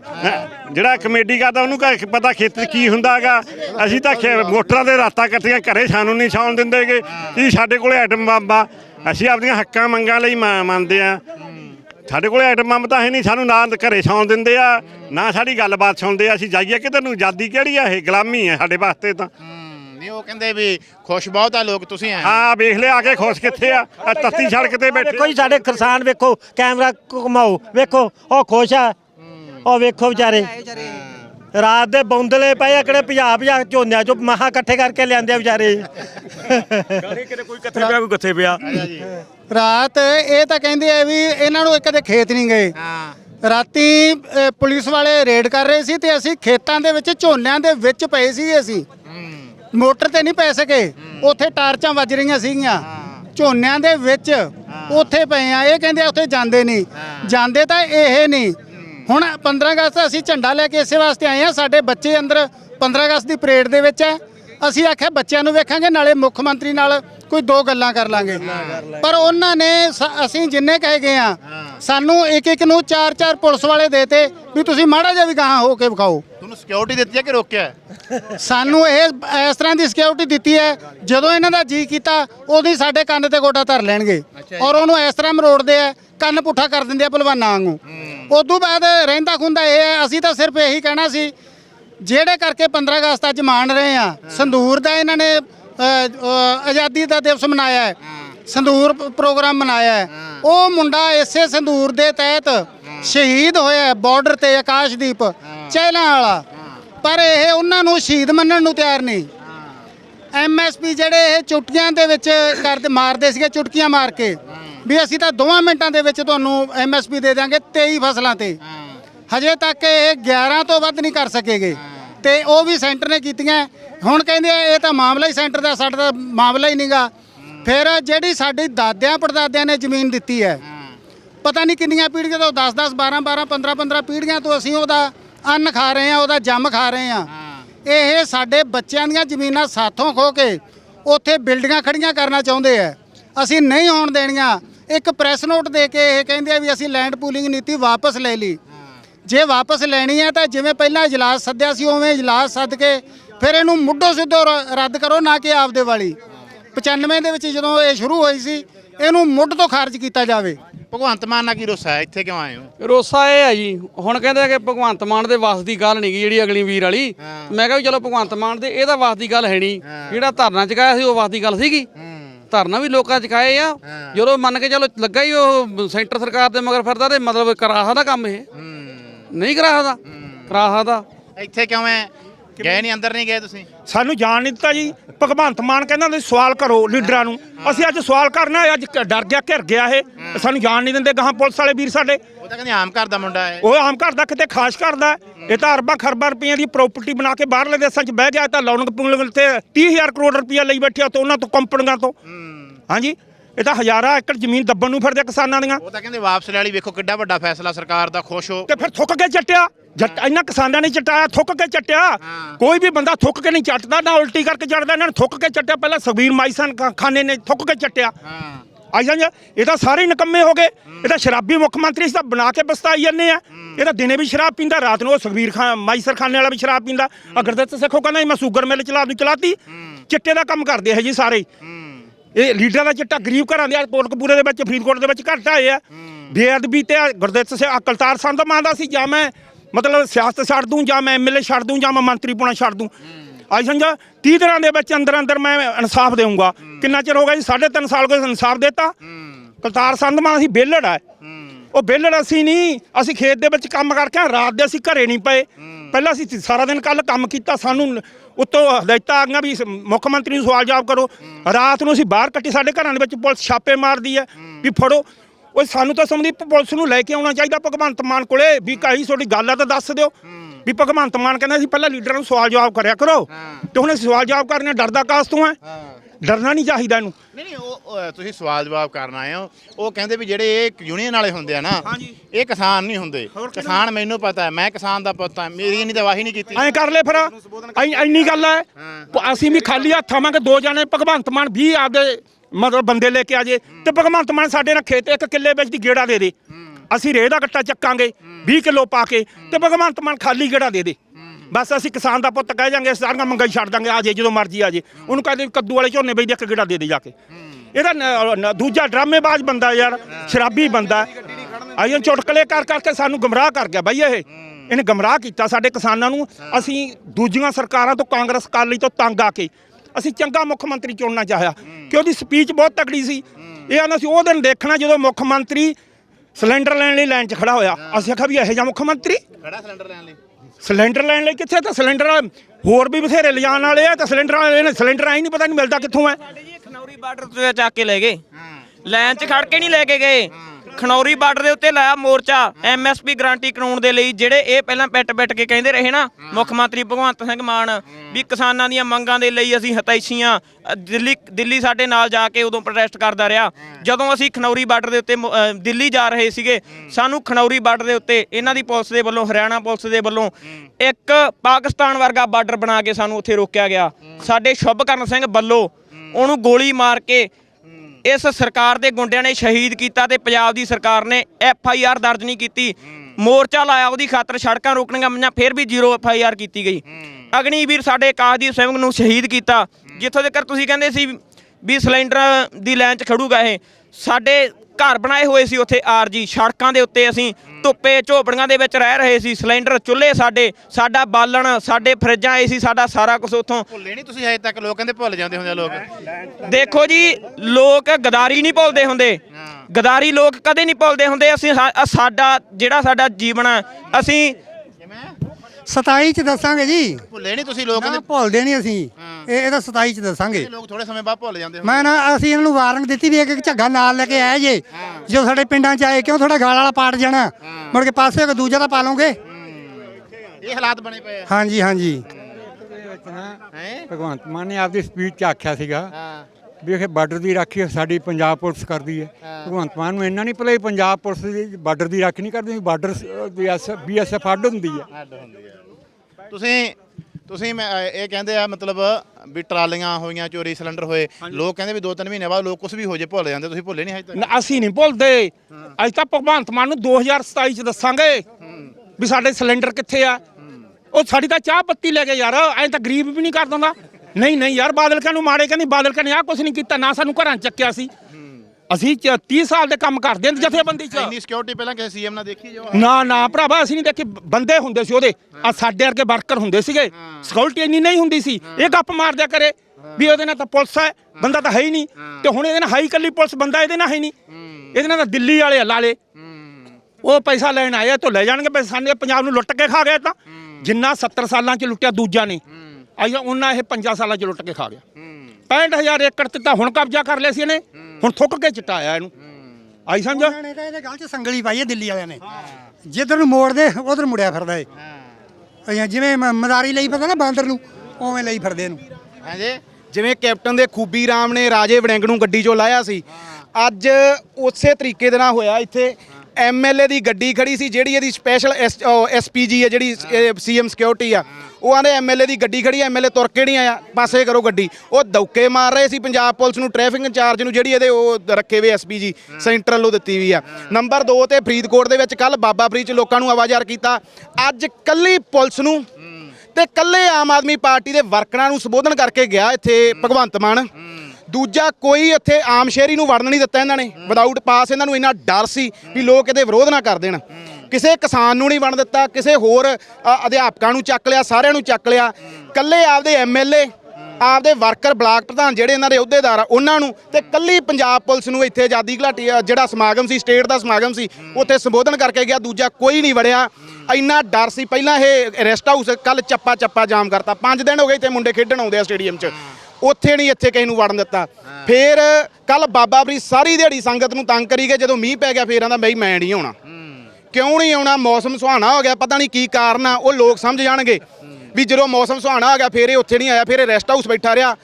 ਜਿਹੜਾ ਕਮੇਟੀ ਕਰਦਾ ਉਹਨੂੰ ਕੀ ਪਤਾ ਖੇਤ 'ਚ ਕੀ ਹੁੰਦਾਗਾ? ਅਸੀਂ ਤਾਂ ਖੇ- ਮੋਟਰਾਂ ਦੇ ਰਾਤਾਂ ਕੱਟੀਆਂ ਘਰੇ ਸਾਨੂੰ ਨਹੀਂ ਸੌਣ ਦਿੰਦੇਗੇ। ਜੀ ਸਾਡੇ ਕੋਲੇ ਐਟਮ ਬੰਬਾ ਅਸੀਂ ਆਪਣੀਆਂ ਹੱਕਾਂ ਮੰਗਾਂ ਲਈ ਮ- ਮੰਨਦੇ ਆ। ਸਾਡੇ ਕੋਲੇ ਐਟਮ ਬੰਬ ਤਾਂ ਹੈ ਨਹੀਂ ਸਾਨੂੰ ਨਾ ਘਰੇ ਸੌਣ ਦਿੰਦੇ ਆ ਨਾ ਸਾਡੀ ਗੱਲਬਾਤ ਸੁਣਦੇ ਆ। ਅਸੀਂ ਜਾਈਏ ਕਿਧਰ ਨੂੰ? ਆਜ਼ਾਦੀ ਕਿਹੜੀ ਆ ਇਹ? ਗੁਲਾਮੀ ਹੈ ਸਾਡੇ ਵਾਸਤੇ ਤਾਂ। ਨਹੀਂ ਉਹ ਕਹਿੰਦੇ ਵੀ ਖੁਸ਼ ਬਹੁਤ ਆ ਲੋਕ ਤੁਸੀਂ ਆਏ ਹਾਂ ਵੇਖ ਲਿਆ ਆ ਕੇ ਖੁਸ਼ ਕਿੱਥੇ ਆ? ਆਹ ਤੱਤੀ ਸੜਕ ਤੇ ਬੈਠੇ ਵੇਖੋ ਜੀ ਸਾਡੇ ਕਿਸਾਨ ਵੇਖੋ ਕੈਮਰਾ ਘੁਮਾਓ। ਵੇਖੋ ਉਹ ਖੁਸ਼ ਆ। ਉਹ ਵੇਖੋ ਵਿਚਾਰੇ। ਰਾਤ ਦੇ ਬੌਂਦਲੇ ਪਏ ਆ ਕਿਹੜੇ ਭਜਾ ਭਜਾ ਝੋਨਿਆਂ ਚੋਂ ਮਹਾ ਇਕੱਠੇ ਕਰਕੇ ਲਿਆਂਦੇ ਆ ਵਿਚਾਰੇ। ਕਿਤੇ ਕੋਈ ਕਿੱਥੇ ਪਿਆ ਕੋਈ ਕਿੱਥੇ ਪਿਆ। ਰਾਤ ਇਹ ਤਾਂ ਕਹਿੰਦੇ ਆ ਵੀ ਇਹਨਾਂ ਨੂੰ ਕਦੇ ਖੇਤ ਨਹੀਂ ਗਏ। ਰਾਤੀ ਪੁਲਿਸ ਵਾਲੇ ਰੇਡ ਕਰ ਰਹੇ ਸੀ ਤੇ ਅਸੀਂ ਖੇਤਾਂ ਦੇ ਵਿੱਚ ਝੋਨਿਆਂ ਦੇ ਵਿੱਚ ਪਏ ਸੀ ਅਸੀਂ। ਮੋਟਰ ਤੇ ਨਹੀਂ ਪੈ ਸਕੇ। ਉੱਥੇ ਟਾਰਚਾਂ ਵੱਜ ਰਹੀਆਂ ਸੀਗੀਆਂ। ਝੋਨਿਆਂ ਦੇ ਵਿੱਚ ਉੱਥੇ ਪਏ ਆ। ਇਹ ਕਹਿੰਦੇ ਉੱਥੇ ਜਾਂਦੇ ਨਹੀਂ। ਜਾਂਦੇ ਤਾਂ ਇਹ ਨਹੀਂ। ਹੁਣ 15 ਅਗਸਤ ਅਸੀਂ ਝੰਡਾ ਲੈ ਕੇ ਇਸੇ ਵਾਸਤੇ ਆਏ ਆ। ਸਾਡੇ ਬੱਚੇ ਅੰਦਰ 15 ਅਗਸਤ ਦੀ ਪਰੇਡ ਦੇ ਵਿੱਚ ਹੈ। ਅਸੀਂ ਆਖਿਆ ਬੱਚਿਆਂ ਨੂੰ ਵੇਖਾਂਗੇ ਨਾਲੇ ਮੁੱਖ ਮੰਤਰੀ ਨਾਲ ਕੋਈ ਦੋ ਗੱਲਾਂ ਕਰ ਲਾਂਗੇ। ਪਰ ਉਹਨਾਂ ਨੇ ਅਸੀਂ ਜਿੰਨੇ ਕਹੇ ਗਏ ਆ ਸਾਨੂੰ ਇੱਕ ਇੱਕ ਨੂੰ ਚਾਰ ਚਾਰ ਪੁਲਿਸ ਵਾਲੇ ਦੇਤੇ ਵੀ ਤੁਸੀਂ ਮਾੜਾ ਜਿਹਾ ਵੀ ਗਾਹਾਂ ਹੋ ਕੇ ਵਿਖਾਓ। ਤੁਹਾਨੂੰ ਸਿਕਿਉਰਿਟੀ ਦਿੱਤੀ ਹੈ ਕਿ ਰੋਕਿਆ? ਸਾਨੂੰ ਇਹ ਇਸ ਤਰ੍ਹਾਂ ਦੀ ਸਿਕਿਉਰਿਟੀ ਦਿੱਤੀ ਹੈ ਜਦੋਂ ਇਹਨਾਂ ਦਾ ਜੀ ਕੀਤਾ ਉਹਦੀ ਸਾਡੇ ਕੰਨ ਤੇ ਗੋਡਾ ਧਰ ਲੈਣਗੇ। ਔਰ ਉਹਨੂੰ ਇਸ ਤਰ੍ਹਾਂ ਮਰੋੜਦੇ ਆ ਕੰਨ ਪੁੱਠਾ ਕਰ ਦਿੰਦੇ ਆ ਭਲਵਾਨਾਂ ਵਾਂਗੂ। ਉਦੋਂ ਬਾਅਦ ਰਹਿੰਦਾ ਖੁੰਦਾ ਇਹ ਹੈ ਅਸੀਂ ਤਾਂ ਸਿਰਫ ਇਹੀ ਕਹਿਣਾ ਸੀ ਜਿਹੜੇ ਕਰਕੇ 15 ਅਗਸਤ ਅੱਜ ਮਾਣ ਰਹੇ ਆ, ਸੰਦੂਰ ਦਾ ਇਹਨਾਂ ਨੇ ਆਜ਼ਾਦੀ ਦਾ ਦਿਵਸ ਮਨਾਇਆ ਹੈ, ਸੰਦੂਰ ਪ੍ਰੋਗਰਾਮ ਮਨਾਇਆ ਹੈ। ਉਹ ਮੁੰਡਾ ਇਸੇ ਸੰਦੂਰ ਦੇ ਤਹਿਤ ਸ਼ਹੀਦ ਹੋਇਆ ਹੈ ਬਾਰਡਰ ਤੇ ਆਕਾਸ਼ਦੀਪ ਚਹਿਲਾਂ ਵਾਲਾ। ਪਰ ਇਹ ਉਹਨਾਂ ਨੂੰ ਸ਼ਹੀਦ ਮੰਨਣ ਨੂੰ ਤਿਆਰ ਨਹੀਂ। ਐਮਐਸਪੀ ਜਿਹੜੇ ਇਹ ਚੁਟਕੀਆਂ ਦੇ ਵਿੱਚ ਕਰਦੇ ਮਾਰਦੇ ਸੀਗੇ, ਚੁਟਕੀਆਂ ਮਾਰ ਕੇ, ਵੀ ਅਸੀਂ ਤਾਂ ਦੋਵਾਂ ਮਿੰਟਾਂ ਦੇ ਵਿੱਚ ਤੁਹਾਨੂੰ ਐਮਐਸਪੀ ਦੇ ਦਾਂਗੇ 23 ਫਸਲਾਂ ਤੇ। ਹਜੇ ਤੱਕ ਇਹ 11 ਤੋਂ ਵੱਧ ਨਹੀਂ ਕਰ ਸਕੇਗੇ। ਤੇ ਉਹ ਵੀ ਸੈਂਟਰ ਨੇ ਕੀਤੀਆਂ। ਹੁਣ ਕਹਿੰਦੇ ਆ, ਇਹ ਤਾਂ ਮਾਮਲਾ ਹੀ ਸੈਂਟਰ ਦਾ, ਸਾਡਾ ਤਾਂ ਮਾਮਲਾ ਹੀ ਨਹੀਂਗਾ। ਫਿਰ ਜਿਹੜੀ ਸਾਡੀ ਦਾਦਿਆਂ ਪੜਦਾਦਿਆਂ ਨੇ ਜ਼ਮੀਨ ਦਿੱਤੀ ਹੈ, ਪਤਾ ਨਹੀਂ ਕਿੰਨੀਆਂ ਪੀੜ੍ਹੀਆਂ ਤੋਂ 10 10 12 12 15 15 ਪੀੜ੍ਹੀਆਂ ਤੋਂ ਅਸੀਂ ਉਹਦਾ ਅੰਨ ਖਾ ਰਹੇ ਹਾਂ, ਉਹਦਾ ਜੰਮ ਖਾ ਰਹੇ ਹਾਂ। ਇਹ ਸਾਡੇ ਬੱਚਿਆਂ ਦੀਆਂ ਜ਼ਮੀਨਾਂ ਸਾਥੋਂ ਖੋ ਕੇ ਉੱਥੇ ਬਿਲਡਿੰਗਾਂ ਖੜੀਆਂ ਕਰਨਾ ਚਾਹੁੰਦੇ ਆ। ਅਸੀਂ ਨਹੀਂ ਹੋਣ ਦੇਣੀਆਂ। ਇੱਕ ਪ੍ਰੈਸ ਨੋਟ ਦੇ ਕੇ ਇਹ ਕਹਿੰਦੇ ਆ ਵੀ ਅਸੀਂ ਲੈਂਡ ਪੂਲਿੰਗ ਨੀਤੀ ਵਾਪਸ ਲੈ ਲਈ। ਜੇ ਵਾਪਸ ਲੈਣੀ ਹੈ ਤਾਂ ਜਿਵੇਂ ਪਹਿਲਾਂ ਇਜਲਾਸ ਸੱਦਿਆ ਸੀ ਉਵੇਂ ਇਜਲਾਸ ਸੱਦ ਕੇ ਫਿਰ ਇਹਨੂੰ ਮੁੱਢੋਂ ਸਿੱਧੋ ਰੱਦ ਕਰੋ ਨਾ ਕਿ ਆਪਦੇ ਵਾਲੀ। 95 ਦੇ ਵਿੱਚ ਜਦੋਂ ਇਹ ਸ਼ੁਰੂ ਹੋਈ ਸੀ ਇਹਨੂੰ ਮੁੱਢ ਤੋਂ ਖਾਰਜ ਕੀਤਾ ਜਾਵੇ। ਭਗਵੰਤ ਮਾਨ ਨਾਲ ਕੀ ਰੋਸਾ ਹੈ? ਇੱਥੇ ਕਿਉਂ ਆਏ ਹੋ? ਰੋਸਾ ਇਹ ਹੈ ਜੀ। ਹੁਣ ਕਹਿੰਦੇ ਆ ਕਿ ਭਗਵੰਤ ਮਾਨ ਦੇ ਵਾਸ ਦੀ ਗੱਲ ਨਹੀਂ ਜਿਹੜੀ ਅਗਲੀ ਵੀਰ ਵਾਲੀ। ਮੈਂ ਕਿਹਾ ਵੀ ਚਲੋ ਭਗਵੰਤ ਮਾਨ ਦੇ ਇਹਦਾ ਵਾਸ ਦੀ ਗੱਲ ਹੈ ਨਹੀਂ। ਜਿਹੜਾ ਧਰਨਾ ਚੁਕਾਇਆ ਸੀ ਉਹ ਵਾਸ ਦੀ ਗੱਲ ਸੀਗੀ। ਧਰਨਾ ਵੀ ਲੋਕਾਂ ਚੁਕਾਏ ਆ। ਜਦੋਂ ਮੰਨ ਕੇ ਚਲੋ ਲੱਗਾ ਹੀ ਉਹ ਸੈਂਟਰ ਸਰਕਾਰ ਦੇ ਮਗਰ ਫਿਰਦਾ ਤੇ ਮਤਲਬ ਕਰਾ ਸਕਦਾ ਕੰਮ ਇਹ। ਨਹੀਂ ਕਰਾ ਸਕਦਾ। ਕਰਾ ਸਕਦਾ। ਇੱਥੇ ਕਿਉਂ ਹੈ ਗਏ ਨਹੀਂ ਅੰਦਰ ਨਹੀਂ ਗਏ ਤੁਸੀਂ? ਸਾਨੂੰ ਜਾਣ ਨਹੀਂ ਦਿੱਤਾ ਜੀ। ਭਗਵੰਤ ਮਾਨ ਕਹਿੰਦਾ ਤੁਸੀਂ ਸਵਾਲ ਕਰੋ ਲੀਡਰਾਂ ਨੂੰ। ਅਸੀਂ ਅੱਜ ਸਵਾਲ ਕਰਨਾ ਅੱਜ ਕ- ਡਰ ਗਿਆ ਘਿਰ ਗਿਆ ਇਹ। ਸਾਨੂੰ ਜਾਣ ਨਹੀਂ ਦਿੰਦੇ ਗਾਹਾਂ ਪੁਲਿਸ ਵਾਲੇ ਵੀਰ ਸਾਡੇ। ਉਹ ਤਾਂ ਕਹਿੰਦੇ ਆਮ ਘਰ ਦਾ ਮੁੰਡਾ ਹੈ। ਉਹ ਆਮ ਘਰ ਦਾ ਕਿਤੇ ਖਾਸ ਕਰਦਾ ਇਹ ਤਾਂ ਅਰਬਾਂ ਖਰਬਾਂ ਰੁਪਈਆਂ ਦੀ ਪ੍ਰਾਪਰਟੀ ਬਣਾ ਕੇ ਬਾਹਰਲੇ ਦੇਸ਼ਾਂ 'ਚ ਬਹਿ ਗਿਆ ਇਹ ਤਾਂ ਲੋਨ ਪੁੰਗਲ ਤੇ 30000 ਕਰੋੜ ਰੁਪਈਆ ਲਈ ਬੈਠਿਆ ਤੋਂ ਉਹਨਾਂ ਤੋਂ ਕੰਪਨੀਆਂ ਤੋਂ। ਹਾਂਜੀ? ਇਹ ਤਾਂ ਹਜ਼ਾਰਾਂ ਏਕੜ ਜ਼ਮੀਨ ਦੱਬਣ ਨੂੰ ਫਿਰਦੇ ਕਿਸਾਨਾਂ ਦੀਆਂ। ਉਹ ਤਾਂ ਕਹਿੰਦੇ ਵਾਪਸ ਲੈ ਵਾਲੀ ਵੇਖੋ ਕਿੱਡਾ ਵੱਡਾ ਫੈਸਲਾ ਸਰਕਾਰ ਦਾ ਖੁਸ਼ ਹੋ। ਤੇ ਫਿਰ ਥੁੱਕ ਕੇ ਚੱਟਿਆ। ਜੱਟ ਇਹਨਾਂ ਕਿਸਾਨਾਂ ਨੇ ਚਟਾਇਆ ਥੁੱਕ ਕੇ ਚੱਟਿਆ। ਕੋਈ ਵੀ ਬੰਦਾ ਥੁੱਕ ਕੇ ਨਹੀਂ ਚੱਟਦਾ ਨਾ ਉਲਟੀ ਕਰਕੇ ਚੱਟਦਾ ਇਹਨਾਂ ਨੇ ਥੁੱਕ ਕੇ ਚੱਟਿਆ। ਪਹਿਲਾਂ ਸੁਖਬੀਰ ਮਾਈਸਨ ਖਾਨੇ ਨੇ ਥੁੱਕ ਕੇ ਚੱਟਿਆ। ਆਈ ਜਾਂਦੇ ਇਹ ਤਾਂ ਸਾਰੇ ਹੀ ਨਿਕੰਮੇ ਹੋ ਗਏ। ਇਹ ਤਾਂ ਸ਼ਰਾਬੀ ਮੁੱਖ ਮੰਤਰੀ ਸੀ ਤਾਂ ਬਣਾ ਕੇ ਬਸਤਾਈ ਜਾਂਦੇ ਆ। ਇਹ ਤਾਂ ਦਿਨੇ ਵੀ ਸ਼ਰਾਬ ਪੀਂਦਾ ਰਾਤ ਨੂੰ ਉਹ ਸੁਖਬੀਰ ਖਾਨ ਮਾਈਸਰ ਖਾਨੇ ਵਾਲਾ ਵੀ ਸ਼ਰਾਬ ਪੀਂਦਾ। ਅਗਰਦੱਤ ਸਿੱਖੋ ਕਹਿੰਦਾ ਮੈਂ ਸ਼ੂਗਰ ਮਿਲ ਚਲਾ ਦੂੰ ਚਲਾਤੀ ਚਿੱਟੇ ਦਾ ਕੰਮ ਕਰਦੇ ਇਹ ਜੀ ਸਾਰੇ। ਹੀ। ਇਹ ਲੀਡਰਾਂ ਦਾ ਚਿੱਟਾ ਗਰੀਬ ਘਰਾਂ ਦੇ ਕੋਟਕਪੂਰੇ ਦੇ ਵਿੱਚ ਫਰੀਦਕੋਟ ਦੇ ਵਿੱਚ ਘੱਟ ਆਏ ਆ। ਬੇਅਦਬੀ ਤੇ ਗੁਰਦਿੱਤ ਸਿੰਘ ਅਕਲਤਾਰ ਸੰਤ ਮੰਨਦਾ ਸੀ ਜਾਂ ਮੈਂ ਮਤਲਬ ਸਿਆਸਤ ਛੱਡ ਦੂੰ ਜਾਂ ਮੈਂ ਐਮਐਲਏ ਛੱਡ ਦੂੰ ਜਾਂ ਮੈਂ ਮੰਤਰੀ ਪੁਣਾ ਛੱਡ ਦੂੰ। ਅੱਜ ਸਮਝਾ 30 ਦਿਨਾਂ ਦੇ ਵਿੱਚ ਅੰਦਰ ਅੰਦਰ ਮੈਂ ਇਨਸਾਫ ਦੇਵਾਂਗਾ ਕਿੰਨਾ ਚਿਰ ਹੋ ਗਿਆ ਜੀ? 3.5 ਸਾਲ ਕੋਈ ਇਨਸਾਫ ਦਿੱਤਾ? ਕਲਤਾਰ ਸੰਤ ਮਾਨ ਅਸੀਂ ਬੇਲੜ ਆ। ਉਹ ਬੇਲੜ ਅਸੀਂ ਨਹੀਂ ਅਸੀਂ ਖੇਤ ਦੇ ਵਿੱਚ ਕੰਮ ਕਰਕੇ ਰਾਤ ਦੇ ਅਸੀਂ ਘਰੇ ਨਹੀਂ ਪਏ। ਪਹਿਲਾਂ ਅਸੀਂ ਸਾਰਾ ਦਿਨ ਕੱਲ ਕੰਮ ਕੀਤਾ ਸਾਨੂੰ ਉੱਤੋਂ ਹਦਾਇਤਾਂ ਆ ਗਈਆਂ ਵੀ ਮੁੱਖ ਮੰਤਰੀ ਨੂੰ ਸਵਾਲ ਜਵਾਬ ਕਰੋ। ਰਾਤ ਨੂੰ ਅਸੀਂ ਬਾਹਰ ਕੱਟੀ ਸਾਡੇ ਘਰਾਂ ਦੇ ਵਿੱਚ ਪੁਲਿਸ ਛਾਪੇ ਮਾਰਦੀ ਹੈ ਵੀ ਫੜੋ। ਉਹ ਸਾਨੂੰ ਤਾਂ ਸਮਝਦੀ ਪੁਲਿਸ ਨੂੰ ਲੈ ਕੇ ਆਉਣਾ ਚਾਹੀਦਾ ਭਗਵੰਤ ਮਾਨ ਕੋਲੇ। ਵੀ ਕਾਹੀ ਤੁਹਾਡੀ ਗੱਲ ਆ ਤਾਂ ਦੱਸ ਦਿਓ। ਵੀ ਭਗਵੰਤ ਮਾਨ ਕਹਿੰਦਾ ਸੀ ਪਹਿਲਾਂ ਲੀਡਰਾਂ ਨੂੰ ਸਵਾਲ ਜਵਾਬ ਕਰਿਆ ਕਰੋ। ਤੇ ਹੁਣ ਅਸੀਂ ਸਵਾਲ ਜਵਾਬ ਕਰਨੇ ਡਰਦਾ ਕਾਸ ਤੋਂ ਹੈ। ਡਰਨਾ ਨਹੀਂ ਚਾਹੀਦਾ ਇਹਨੂੰ। ਨਹੀਂ ਨਹੀਂ ਉਹ ਤੁਸੀਂ ਸਵਾਲ ਜਵਾਬ ਕਰਨ ਆਏ ਹੋ। ਉਹ ਕਹਿੰਦੇ ਵੀ ਜਿਹੜੇ ਇਹ ਯੂਨੀਅਨ ਵਾਲੇ ਹੁੰਦੇ ਆ ਨਾ। ਇਹ ਕਿਸਾਨ ਨਹੀਂ ਹੁੰਦੇ। ਕਿਸਾਨ ਮੈਨੂੰ ਪਤਾ ਹੈ ਮੈਂ ਕਿਸਾਨ ਦਾ ਪੁੱਤ ਹਾਂ ਮੇਰੀ ਨਹੀਂ ਤਾਂ ਵਾਹੀ ਨਹੀਂ ਕੀਤੀ। ਐਂ ਕਰ ਲੈ ਫਿਰ। ਐਂ ਇੰਨੀ ਗੱਲ ਹੈ। ਅਸੀਂ ਵੀ ਖਾਲੀ ਹੱਥ ਆਵਾਂਗੇ ਦੋ ਜਾਣੇ ਭਗਵੰਤ ਮਾਨ 20 ਆਪਦੇ ਮਤਲਬ ਬੰਦੇ ਲੈ ਕੇ ਆ ਜੇ। ਤੇ ਭਗਵੰਤ ਮਾਨ ਸਾਡੇ ਨਾਲ ਖੇਤ ਇੱਕ ਕਿੱਲੇ ਵਿੱਚ ਦੀ ਗੇੜਾ ਦੇ ਦੇ। ਅਸੀਂ ਰੇਹ ਦਾ ਗੱਟਾ ਚੱਕਾਂਗੇ 20 ਕਿਲੋ ਪਾ ਕੇ। ਤੇ ਭਗਵੰਤ ਮਾਨ ਖਾਲੀ ਗੇੜਾ ਦੇ ਦੇ। ਬਸ ਅਸੀਂ ਕਿਸਾਨ ਦਾ ਪੁੱਤ ਕਹਿ ਜਾਂਗੇ, ਸਾਰੀਆਂ ਮੰਗਾਂ ਹੀ ਛੱਡ ਦਾਂਗੇ, ਆ ਜੇ ਜਦੋਂ ਮਰਜ਼ੀ ਆ ਜੇ ਉਹਨੂੰ ਕਹਦੇ ਕੱਦੂ ਵਾਲੇ ਝੋਨੇ ਬਈ ਦੇ ਇੱਕ ਗੇੜਾ ਦੇ ਦੇ ਜਾ ਕੇ। ਇਹਦਾ ਨ- ਨ- ਦੂਜਾ ਡਰਾਮੇਬਾਜ਼ ਬੰਦਾ ਯਾਰ, ਸ਼ਰਾਬੀ ਬੰਦਾ। ਆਈਆਂ ਚੁਟਕਲੇ ਕਰ ਕਰਕੇ ਸਾਨੂੰ ਗਮਰਾਹ ਕਰ ਗਿਆ ਬਾਈ ਇਹ। ਇਹਨੇ ਗਮਰਾਹ ਕੀਤਾ ਸਾਡੇ ਕਿਸਾਨਾਂ ਨੂੰ। ਅਸੀਂ ਦੂਜੀਆਂ ਸਰਕਾਰਾਂ ਤੋਂ ਕਾਂਗਰਸ ਅਕਾਲੀ ਤੋਂ ਤੰਗ ਆ ਕੇ। ਅਸੀਂ ਚੰਗਾ ਮੁੱਖ ਮੰਤਰੀ ਚੁਣਨਾ ਚਾਹਿਆ। ਕਿ ਉਹਦੀ ਸਪੀਚ ਬਹੁਤ ਤਕੜੀ ਸੀ। ਇਹ ਆਂਦਾ ਸੀ, ਉਹ ਦਿਨ ਦੇਖਣਾ ਜਦੋਂ ਮੁੱਖ ਮੰਤਰੀ ਸਿਲੰਡਰ ਲੈਣ ਲਈ ਲਾਈਨ 'ਚ ਖੜਾ ਹੋਇਆ। ਅਸੀਂ ਆਖਿਆ ਵੀ ਇਹੋ ਜਿਹਾ ਮੁੱਖ ਮੰਤਰੀ? ਖੜਾ ਸਿਲੰਡਰ ਲੈਣ ਲਈ। ਸਿਲੰਡਰ ਲੈਣ ਲਈ ਕਿੱਥੇ? ਤਾਂ ਸਿਲੰਡਰ ਹੋਰ ਵੀ ਬਥੇਰੇ ਲਿਜਾਣ ਵਾਲੇ ਆ ਤਾਂ ਸਿਲੰਡਰ ਵਾਲੇ ਨੇ ਸਿਲੰਡਰ ਆਈ ਨਹੀਂ ਪਤਾ ਨਹੀਂ ਮਿਲਦਾ ਕਿੱਥੋਂ ਹੈ ਸਾਡੇ ਜੀ ਖਨੌਰੀ ਬਾਰਡਰ ਤੋਂ ਚੱਕ ਕੇ ਲੈ ਗਏ। ਲਾਈਨ 'ਚ ਖੜ ਕੇ ਨਹੀਂ ਲੈ ਕੇ ਗਏ। ਖਨੌਰੀ ਬਾਰਡਰ ਦੇ ਉੱਤੇ ਲਾਇਆ ਮੋਰਚਾ ਐਮਐਸਪੀ ਗਾਰੰਟੀ ਕਾਨੂੰਨ ਦੇ ਲਈ ਜਿਹੜੇ ਇਹ ਪਹਿਲਾਂ ਪਿੱਟ ਪਿੱਟ ਕੇ ਕਹਿੰਦੇ ਰਹੇ ਨਾ ਮੁੱਖ ਮੰਤਰੀ ਭਗਵੰਤ ਸਿੰਘ ਮਾਨ ਵੀ ਕਿਸਾਨਾਂ ਦੀਆਂ ਮੰਗਾਂ ਦੇ ਲਈ ਅਸੀਂ ਹਤੈਸ਼ੀਆਂ ਦਿੱਲੀ ਦਿੱਲੀ ਸਾਡੇ ਨਾਲ ਜਾ ਕੇ ਉਦੋਂ ਪ੍ਰੋਟੈਸਟ ਕਰਦਾ ਰਿਹਾ। ਜਦੋਂ ਅਸੀਂ ਖਨੌਰੀ ਬਾਰਡਰ ਦੇ ਉੱਤੇ ਦਿੱਲੀ ਜਾ ਰਹੇ ਸੀਗੇ ਸਾਨੂੰ ਖਨੌਰੀ ਬਾਰਡਰ ਦੇ ਉੱਤੇ ਇਹਨਾਂ ਦੀ ਪੁਲਿਸ ਦੇ ਵੱਲੋਂ ਹਰਿਆਣਾ ਪੁਲਿਸ ਦੇ ਵੱਲੋਂ ਇੱਕ ਪਾਕਿਸਤਾਨ ਵਰਗਾ ਬਾਰਡਰ ਬਣਾ ਕੇ ਸਾਨੂੰ ਉੱਥੇ ਰੋਕਿਆ ਗਿਆ। ਸਾਡੇ ਸ਼ੁਭਕਰਨ ਸਿੰਘ ਬੱਲੋ ਉਹਨੂੰ ਗੋਲੀ ਮਾਰ ਕੇ ਇਸ ਸਰਕਾਰ ਦੇ ਗੁੰਡਿਆਂ ਨੇ ਸ਼ਹੀਦ ਕੀਤਾ ਤੇ ਪੰਜਾਬ ਦੀ ਸਰਕਾਰ ਨੇ ਐਫ ਆਈ ਆਰ ਦਰਜ ਨਹੀਂ ਕੀਤੀ। ਮੋਰਚਾ ਲਾਇਆ ਉਹਦੀ ਖਾਤਰ ਸੜਕਾਂ ਰੋਕਣੀਆਂ ਪਈਆਂ ਫਿਰ ਵੀ ਜ਼ੀਰੋ ਐਫ ਆਈ ਆਰ ਕੀਤੀ ਗਈ। ਅਗਨੀਵੀਰ ਸਾਡੇ ਕਾਜਦੀਪ ਸਿੰਘ ਨੂੰ ਸ਼ਹੀਦ ਕੀਤਾ। ਜਿੱਥੋਂ ਤੱਕ ਤੁਸੀਂ ਕਹਿੰਦੇ ਸੀ ਵੀ ਸਿਲੰਡਰ ਦੀ ਲਾਈਨ 'ਚ ਖੜੂਗਾ ਇਹ ਸਾਡੇ ਘਰ ਬਣਾਏ ਹੋਏ ਸੀ ਉੱਥੇ ਆਰਜੀ ਸੜਕਾਂ ਦੇ ਉੱਤੇ ਅਸੀਂ ਧੁੱਪੇ ਝੋਪੜੀਆਂ ਦੇ ਵਿੱਚ ਰਹਿ ਰਹੇ ਸੀ ਸਿਲੰਡਰ ਚੁੱਲ੍ਹੇ ਸਾਡੇ ਸਾਡਾ ਬਾਲਣ ਸਾਡੇ ਫਰਿੱਜਾਂ ਏਸੀ ਸਾਡਾ ਸਾਰਾ ਕੁਝ ਉੱਥੋਂ। ਭੁੱਲੇ ਨਹੀਂ ਤੁਸੀਂ ਹਜੇ ਤੱਕ ਲੋਕ ਕਹਿੰਦੇ ਭੁੱਲ ਜਾਂਦੇ ਹੁੰਦੇ ਆ ਲੋਕ। ਦੇਖੋ ਜੀ ਲੋਕ ਗਦਾਰੀ ਨਹੀਂ ਭੁੱਲਦੇ ਹੁੰਦੇ। ਗਦਾਰੀ ਲੋਕ ਕਦੇ ਨਹੀਂ ਭੁੱਲਦੇ ਹੁੰਦੇ ਅਸੀਂ ਸਾ- ਸਾਡਾ ਜਿਹੜਾ ਸਾਡਾ ਜੀਵਨ ਹੈ ਅਸੀਂ 27 ਚ ਦੱਸਾਂਗੇ ਜੀ। ਭੁੱਲੇ ਨਹੀਂ ਤੁਸੀਂ ਲੋਕ ਨਾ ਕਹਿੰਦੇ ਭੁੱਲਦੇ ਨਹੀਂ ਅਸੀਂ। ਇਹ ਇਹਦਾ 27 ਚ ਦੱਸਾਂਗੇ। ਲੋਕ ਥੋੜੇ ਸਮੇਂ ਬਾਅਦ ਭੁੱਲ ਜਾਂਦੇ ਮੈਂ ਨਾ ਅਸੀਂ ਇਹਨਾਂ ਨੂੰ ਵਾਰਨਿੰਗ ਦਿੱਤੀ ਵੀ ਇੱਕ ਇੱਕ ਝੱਗਾ ਨਾਲ ਲੈ ਕੇ ਆਏ ਜੇ। ਜੋ ਸਾਡੇ ਪਿੰਡਾਂ ਚ ਆਏ ਕਿਉਂ ਤੁਹਾਡਾ ਗਾਲ ਵਾਲਾ ਪਾਟ ਜਾਣਾ? ਮੁੜ ਕੇ ਪਾਸੇ ਇੱਕ ਦੂਜਾ ਤਾਂ ਪਾ ਲਓਗੇ। ਇਹ ਹਾਲਾਤ ਬਣੇ ਪਏ ਆ। ਹਾਂਜੀ ਹਾਂਜੀ। ਹੈ? ਭਗਵੰਤ ਮਾਨ ਨੇ ਆਪਦੀ ਸਪੀਚ 'ਚ ਆਖਿਆ ਸੀਗਾ ਵੀ ਇਹ ਬਾਰਡਰ ਦੀ ਰਾਖੀ ਸਾਡੀ ਪੰਜਾਬ ਪੁਲਿਸ ਕਰਦੀ ਹੈ। ਭਗਵੰਤ ਮਾਨ ਨੂੰ ਇੰਨਾ ਨਹੀਂ ਵੀ ਪੰਜਾਬ ਪੁਲਿਸ ਦੀ ਬਾਰਡਰ ਦੀ ਰਾਖੀ ਨਹੀਂ ਕਰਦੀ ਬਾਰਡਰ ਦੀ ਬੀਐਸਐਫ ਅੱਡ ਹੁੰਦੀ ਹੈ। ਅੱਡ ਹੁੰਦੀ ਹੈ। ਤੁਸੀਂ ਤੁਸੀਂ ਮੈਂ ਇਹ ਕਹਿੰਦੇ ਆ ਮਤਲਬ ਵੀ ਟਰਾਲੀਆਂ ਹੋਈਆਂ ਚੋਰੀ ਸਿਲੰਡਰ ਹੋਏ ਲੋਕ ਕਹਿੰਦੇ ਵੀ ਦੋ ਤਿੰਨ ਮਹੀਨੇ ਬਾਅਦ ਲੋਕ ਕੁਝ ਵੀ ਹੋ ਜੇ ਭੁੱਲ ਜਾਂਦੇ ਤੁਸੀਂ ਭੁੱਲੇ ਨਹੀਂ ਹਜੇ ਤੱਕ। ਨਾ, ਅਸੀਂ ਨਹੀਂ ਭੁੱਲਦੇ। ਅੱਜ ਤਾਂ ਭਗਵੰਤ ਮਾਨ ਨੂੰ 2027 ਚ ਦੱਸਾਂਗੇ ਵੀ ਸਾਡੇ ਸਿਲੰਡਰ ਕਿੱਥੇ ਆ। ਉਹ ਸਾਡੀ ਤਾਂ ਚਾਹ ਪੱਤੀ ਲੈ ਕੇ ਯਾਰ ਐਂ ਤਾਂ ਗਰੀਬ ਵੀ ਨਹੀਂ ਕਰ ਦਿੰਦਾ। ਨਹੀਂ ਨਹੀਂ ਯਾਰ ਬਾਦਲ ਕਹਿੰਨੂੰ ਮਾੜੇ ਕਹਿੰਦੀ ਬਾਦਲ ਕਹਿੰਦੇ ਆ ਕੁਝ ਨਹੀਂ ਕੀਤਾ ਨਾ ਸਾਨੂੰ ਘਰਾਂ ਚੱਕਿਆ ਸੀ। ਅਸੀਂ 30 ਸਾਲ ਦੇ ਕੰਮ ਕਰਦੇ ਹਾਂ ਜਥੇਬੰਦੀ 'ਚ। ਇੰਨੀ ਸਿਕਿਉਰਿਟੀ ਪਹਿਲਾਂ ਕਿਸੇ ਸੀਐਮ ਨਾਲ ਦੇਖੀ ਜੋ ਨਾ ਨਾ ਭਰਾਵਾ ਅਸੀਂ ਨਹੀਂ ਦੇਖੇ। ਬੰਦੇ ਹੁੰਦੇ ਸੀ ਉਹਦੇ। ਆ ਸਾਡੇ ਵਰਗੇ ਵਰਕਰ ਹੁੰਦੇ ਸੀਗੇ। ਸਿਕਿਉਰਿਟੀ ਇੰਨੀ ਨਹੀਂ ਹੁੰਦੀ ਸੀ। ਇਹ ਗੱਪ ਮਾਰ ਦਿਆ ਕਰੇ ਵੀ ਉਹਦੇ ਨਾਲ ਤਾਂ ਪੁਲਿਸ ਹੈ ਬੰਦਾ ਤਾਂ ਹੈ ਹੀ ਨਹੀਂ। ਤੇ ਹੁਣ ਇਹਦੇ ਨਾਲ ਹਾਈ ਕੱਲੀ ਪੁਲਿਸ ਬੰਦਾ ਇਹਦੇ ਨਾਲ ਹੈ ਨਹੀਂ। ਇਹਦੇ ਨਾਲ ਤਾਂ ਦਿੱਲੀ ਵਾਲੇ ਲਾਲੇ। ਉਹ ਪੈਸਾ ਲੈਣ ਆਏ ਤਾਂ ਲੈ ਜਾਣਗੇ ਪੈਸੇ। ਸਾਡੇ ਪੰਜਾਬ ਨੂੰ ਲੁੱਟ ਕੇ ਖਾ ਗਏ ਤਾਂ। ਜਿੰਨਾ 70 ਸਾਲਾਂ ਚ ਲੁੱਟਿਆ ਦੂਜਾ ਨੇ। ਆਈ ਉਹਨਾਂ ਇਹ 5 ਸਾਲਾਂ ਚ ਲੁੱਟ ਕੇ ਖਾ ਗਿਆ। 65000 ਏਕੜ ਤੇ ਤਾਂ ਹੁਣ ਕਬਜ਼ਾ ਕਰ ਲਿਆ ਸੀ ਇਹਨੇ। ਹੁਣ ਥੁੱਕ ਕੇ ਚਟਾਇਆ ਇਹਨੂੰ। ਆਈ ਸਮਝਾ ਉਹਨਾਂ ਨੇ ਤਾਂ ਇਹਦੇ ਗੱਲ 'ਚ ਸੰਗਲੀ ਪਾਈ ਹੈ ਦਿੱਲੀ ਵਾਲਿਆਂ ਨੇ। ਜਿੱਧਰ ਨੂੰ ਮੋੜਦੇ ਉਧਰ ਮੁੜਿਆ ਫਿਰਦਾ ਏ ਜਿਵੇਂ ਮਦਾਰੀ ਲਈ ਪਤਾ ਨਾ ਬਾਂਦਰ ਨੂੰ ਉਵੇਂ ਲਈ ਫਿਰਦੇ ਇਹਨੂੰ। ਹਾਂਜੀ। ਜਿਵੇਂ ਕੈਪਟਨ ਦੇ ਖੂਬੀ ਰਾਮ ਨੇ ਰਾਜੇ ਵੜਿੰਗ ਨੂੰ ਗੱਡੀ 'ਚੋਂ ਲਾਇਆ ਸੀ। ਅੱਜ ਉਸੇ ਤਰੀਕੇ ਦੇ ਨਾਲ ਹੋਇਆ ਇੱਥੇ। ਐਮਐਲਏ ਦੀ ਗੱਡੀ ਖੜੀ ਸੀ ਜਿਹੜੀ ਇਹਦੀ ਸਪੈਸ਼ਲ ਐਸਪੀਜੀ ਹੈ। ਜਿਹੜੀ ਸੀਐਮ ਸਿਕਿਉਰਿਟੀ ਆ। ਉਹ ਆਂਦੇ ਐਮਐਲਏ ਦੀ ਗੱਡੀ ਖੜੀ ਐਮਐਲਏ ਤੁਰ ਕੇ ਨਹੀਂ ਆਇਆ ਪਾਸੇ ਕਰੋ ਗੱਡੀ। ਉਹ ਦੌਕੇ ਮਾਰ ਰਹੇ ਸੀ ਪੰਜਾਬ ਪੁਲਿਸ ਨੂੰ ਟ੍ਰੈਫਿਕ ਇੰਚਾਰਜ ਨੂੰ ਜਿਹੜੀ ਇਹਦੇ ਉਹ ਰੱਖੇ ਹੋਏ ਐਸਪੀਜੀ ਸੈਂਟਰਲ ਉਹ ਦਿੱਤੀ ਵੀ ਆ। ਨੰਬਰ 2 ਤੇ ਫਰੀਦਕੋਟ ਦੇ ਵਿੱਚ ਕੱਲ ਬਾਬਾ ਫਰੀਦ ਚ ਲੋਕਾਂ ਨੂੰ ਆਵਾਜ਼ਾਰ ਕੀਤਾ ਅੱਜ ਕੱਲੀ ਪੁਲਿਸ ਨੂੰ ਤੇ ਕੱਲੇ ਆਮ ਆਦਮੀ ਪਾਰਟੀ ਦੇ ਵਰਕਰਾਂ ਨੂੰ ਸੰਬੋਧਨ ਕਰਕੇ ਗਿਆ ਇੱਥੇ ਭਗਵੰਤ ਮਾਨ। ਦੂਜਾ, ਕੋਈ ਇੱਥੇ ਆਮ ਸ਼ਹਿਰੀ ਨੂੰ ਵੜਨ ਨਹੀਂ ਦਿੱਤਾ ਇਹਨਾਂ ਨੇ। ਵਿਦਆਊਟ ਪਾਸ ਇਹਨਾਂ ਨੂੰ ਇੰਨਾ ਡਰ ਸੀ ਵੀ ਲੋਕ ਇਹਦੇ ਵਿਰੋਧ ਨਾ ਕਰ ਦੇਣ। ਕਿਸੇ ਕਿਸਾਨ ਨੂੰ ਨਹੀਂ ਵੜਨ ਦਿੱਤਾ, ਕਿਸੇ ਹੋਰ ਅਧਿਆਪਕਾਂ ਨੂੰ ਚੱਕ ਲਿਆ, ਸਾਰਿਆਂ ਨੂੰ ਚੱਕ ਲਿਆ। ਕੱਲੇ ਆਪਦੇ ਐਮਐਲਏ ਆਪਦੇ ਵਰਕਰ ਬਲਾਕ ਪ੍ਰਧਾਨ ਜਿਹੜੇ ਇਹਨਾਂ ਦੇ ਅਹੁਦੇਦਾਰ ਆ, ਉਹਨਾਂ ਨੂੰ ਤੇ ਕੱਲੀ ਪੰਜਾਬ ਪੁਲਿਸ ਨੂੰ ਇੱਥੇ ਆਜ਼ਾਦੀ ਘਲਾਟੀ ਜਿਹੜਾ ਸਮਾਗਮ ਸੀ, ਸਟੇਟ ਦਾ ਸਮਾਗਮ ਸੀ, ਉੱਥੇ ਸੰਬੋਧਨ ਕਰਕੇ ਗਿਆ, ਦੂਜਾ ਕੋਈ ਨਹੀਂ ਵੜਿਆ। ਇੰਨਾ ਡਰ ਸੀ, ਪਹਿਲਾਂ ਇਹ ਰੈਸਟ ਹਾਊਸ ਕੱਲ ਚੱਪਾ ਚੱਪਾ ਜਾਮ ਕਰਤਾ। 5 ਦਿਨ ਹੋ ਗਏ ਇੱਥੇ ਮੁੰਡੇ ਖੇਡਣ ਆਉਂਦੇ ਆ ਸਟੇਡੀਅਮ 'ਚ। ਉੱਥੇ ਨਹੀਂ ਇੱਥੇ ਕਿਸੇ ਨੂੰ ਵੜਨ ਦਿੱਤਾ। ਫੇਰ ਕੱਲ ਬਾਬਾ ਫਰੀਦ ਸਾਰੀ ਦਿਹਾੜੀ ਸੰਗਤ ਨੂੰ ਤੰਗ ਕਰੀ ਗਏ ਜਦੋਂ ਮੀਂਹ ਪੈ ਗਿਆ ਫੇਰ ਆਂਦਾ ਬਈ ਮੈਂ ਨਹੀਂ ਆਉਣਾ। ਕਿਉਂ ਨਹੀਂ ਆਉਣਾ? ਮੌਸਮ ਸੁਹਾਣਾ ਹੋ ਗਿਆ ਪਤਾ ਨਹੀਂ ਕੀ ਕਾਰਨ ਆ ਉਹ ਲੋਕ ਸਮਝ ਜਾਣਗੇ ਵੀ ਜਦੋਂ ਮੌਸਮ ਸੁਹਾਣਾ ਹੋ ਗਿਆ ਫੇਰ ਇਹ ਉੱਥੇ ਨਹੀਂ ਆਇਆ ਫੇਰ ਇਹ ਰੈਸਟ ਹਾਊਸ ਬੈਠਾ ਰਿਹਾ।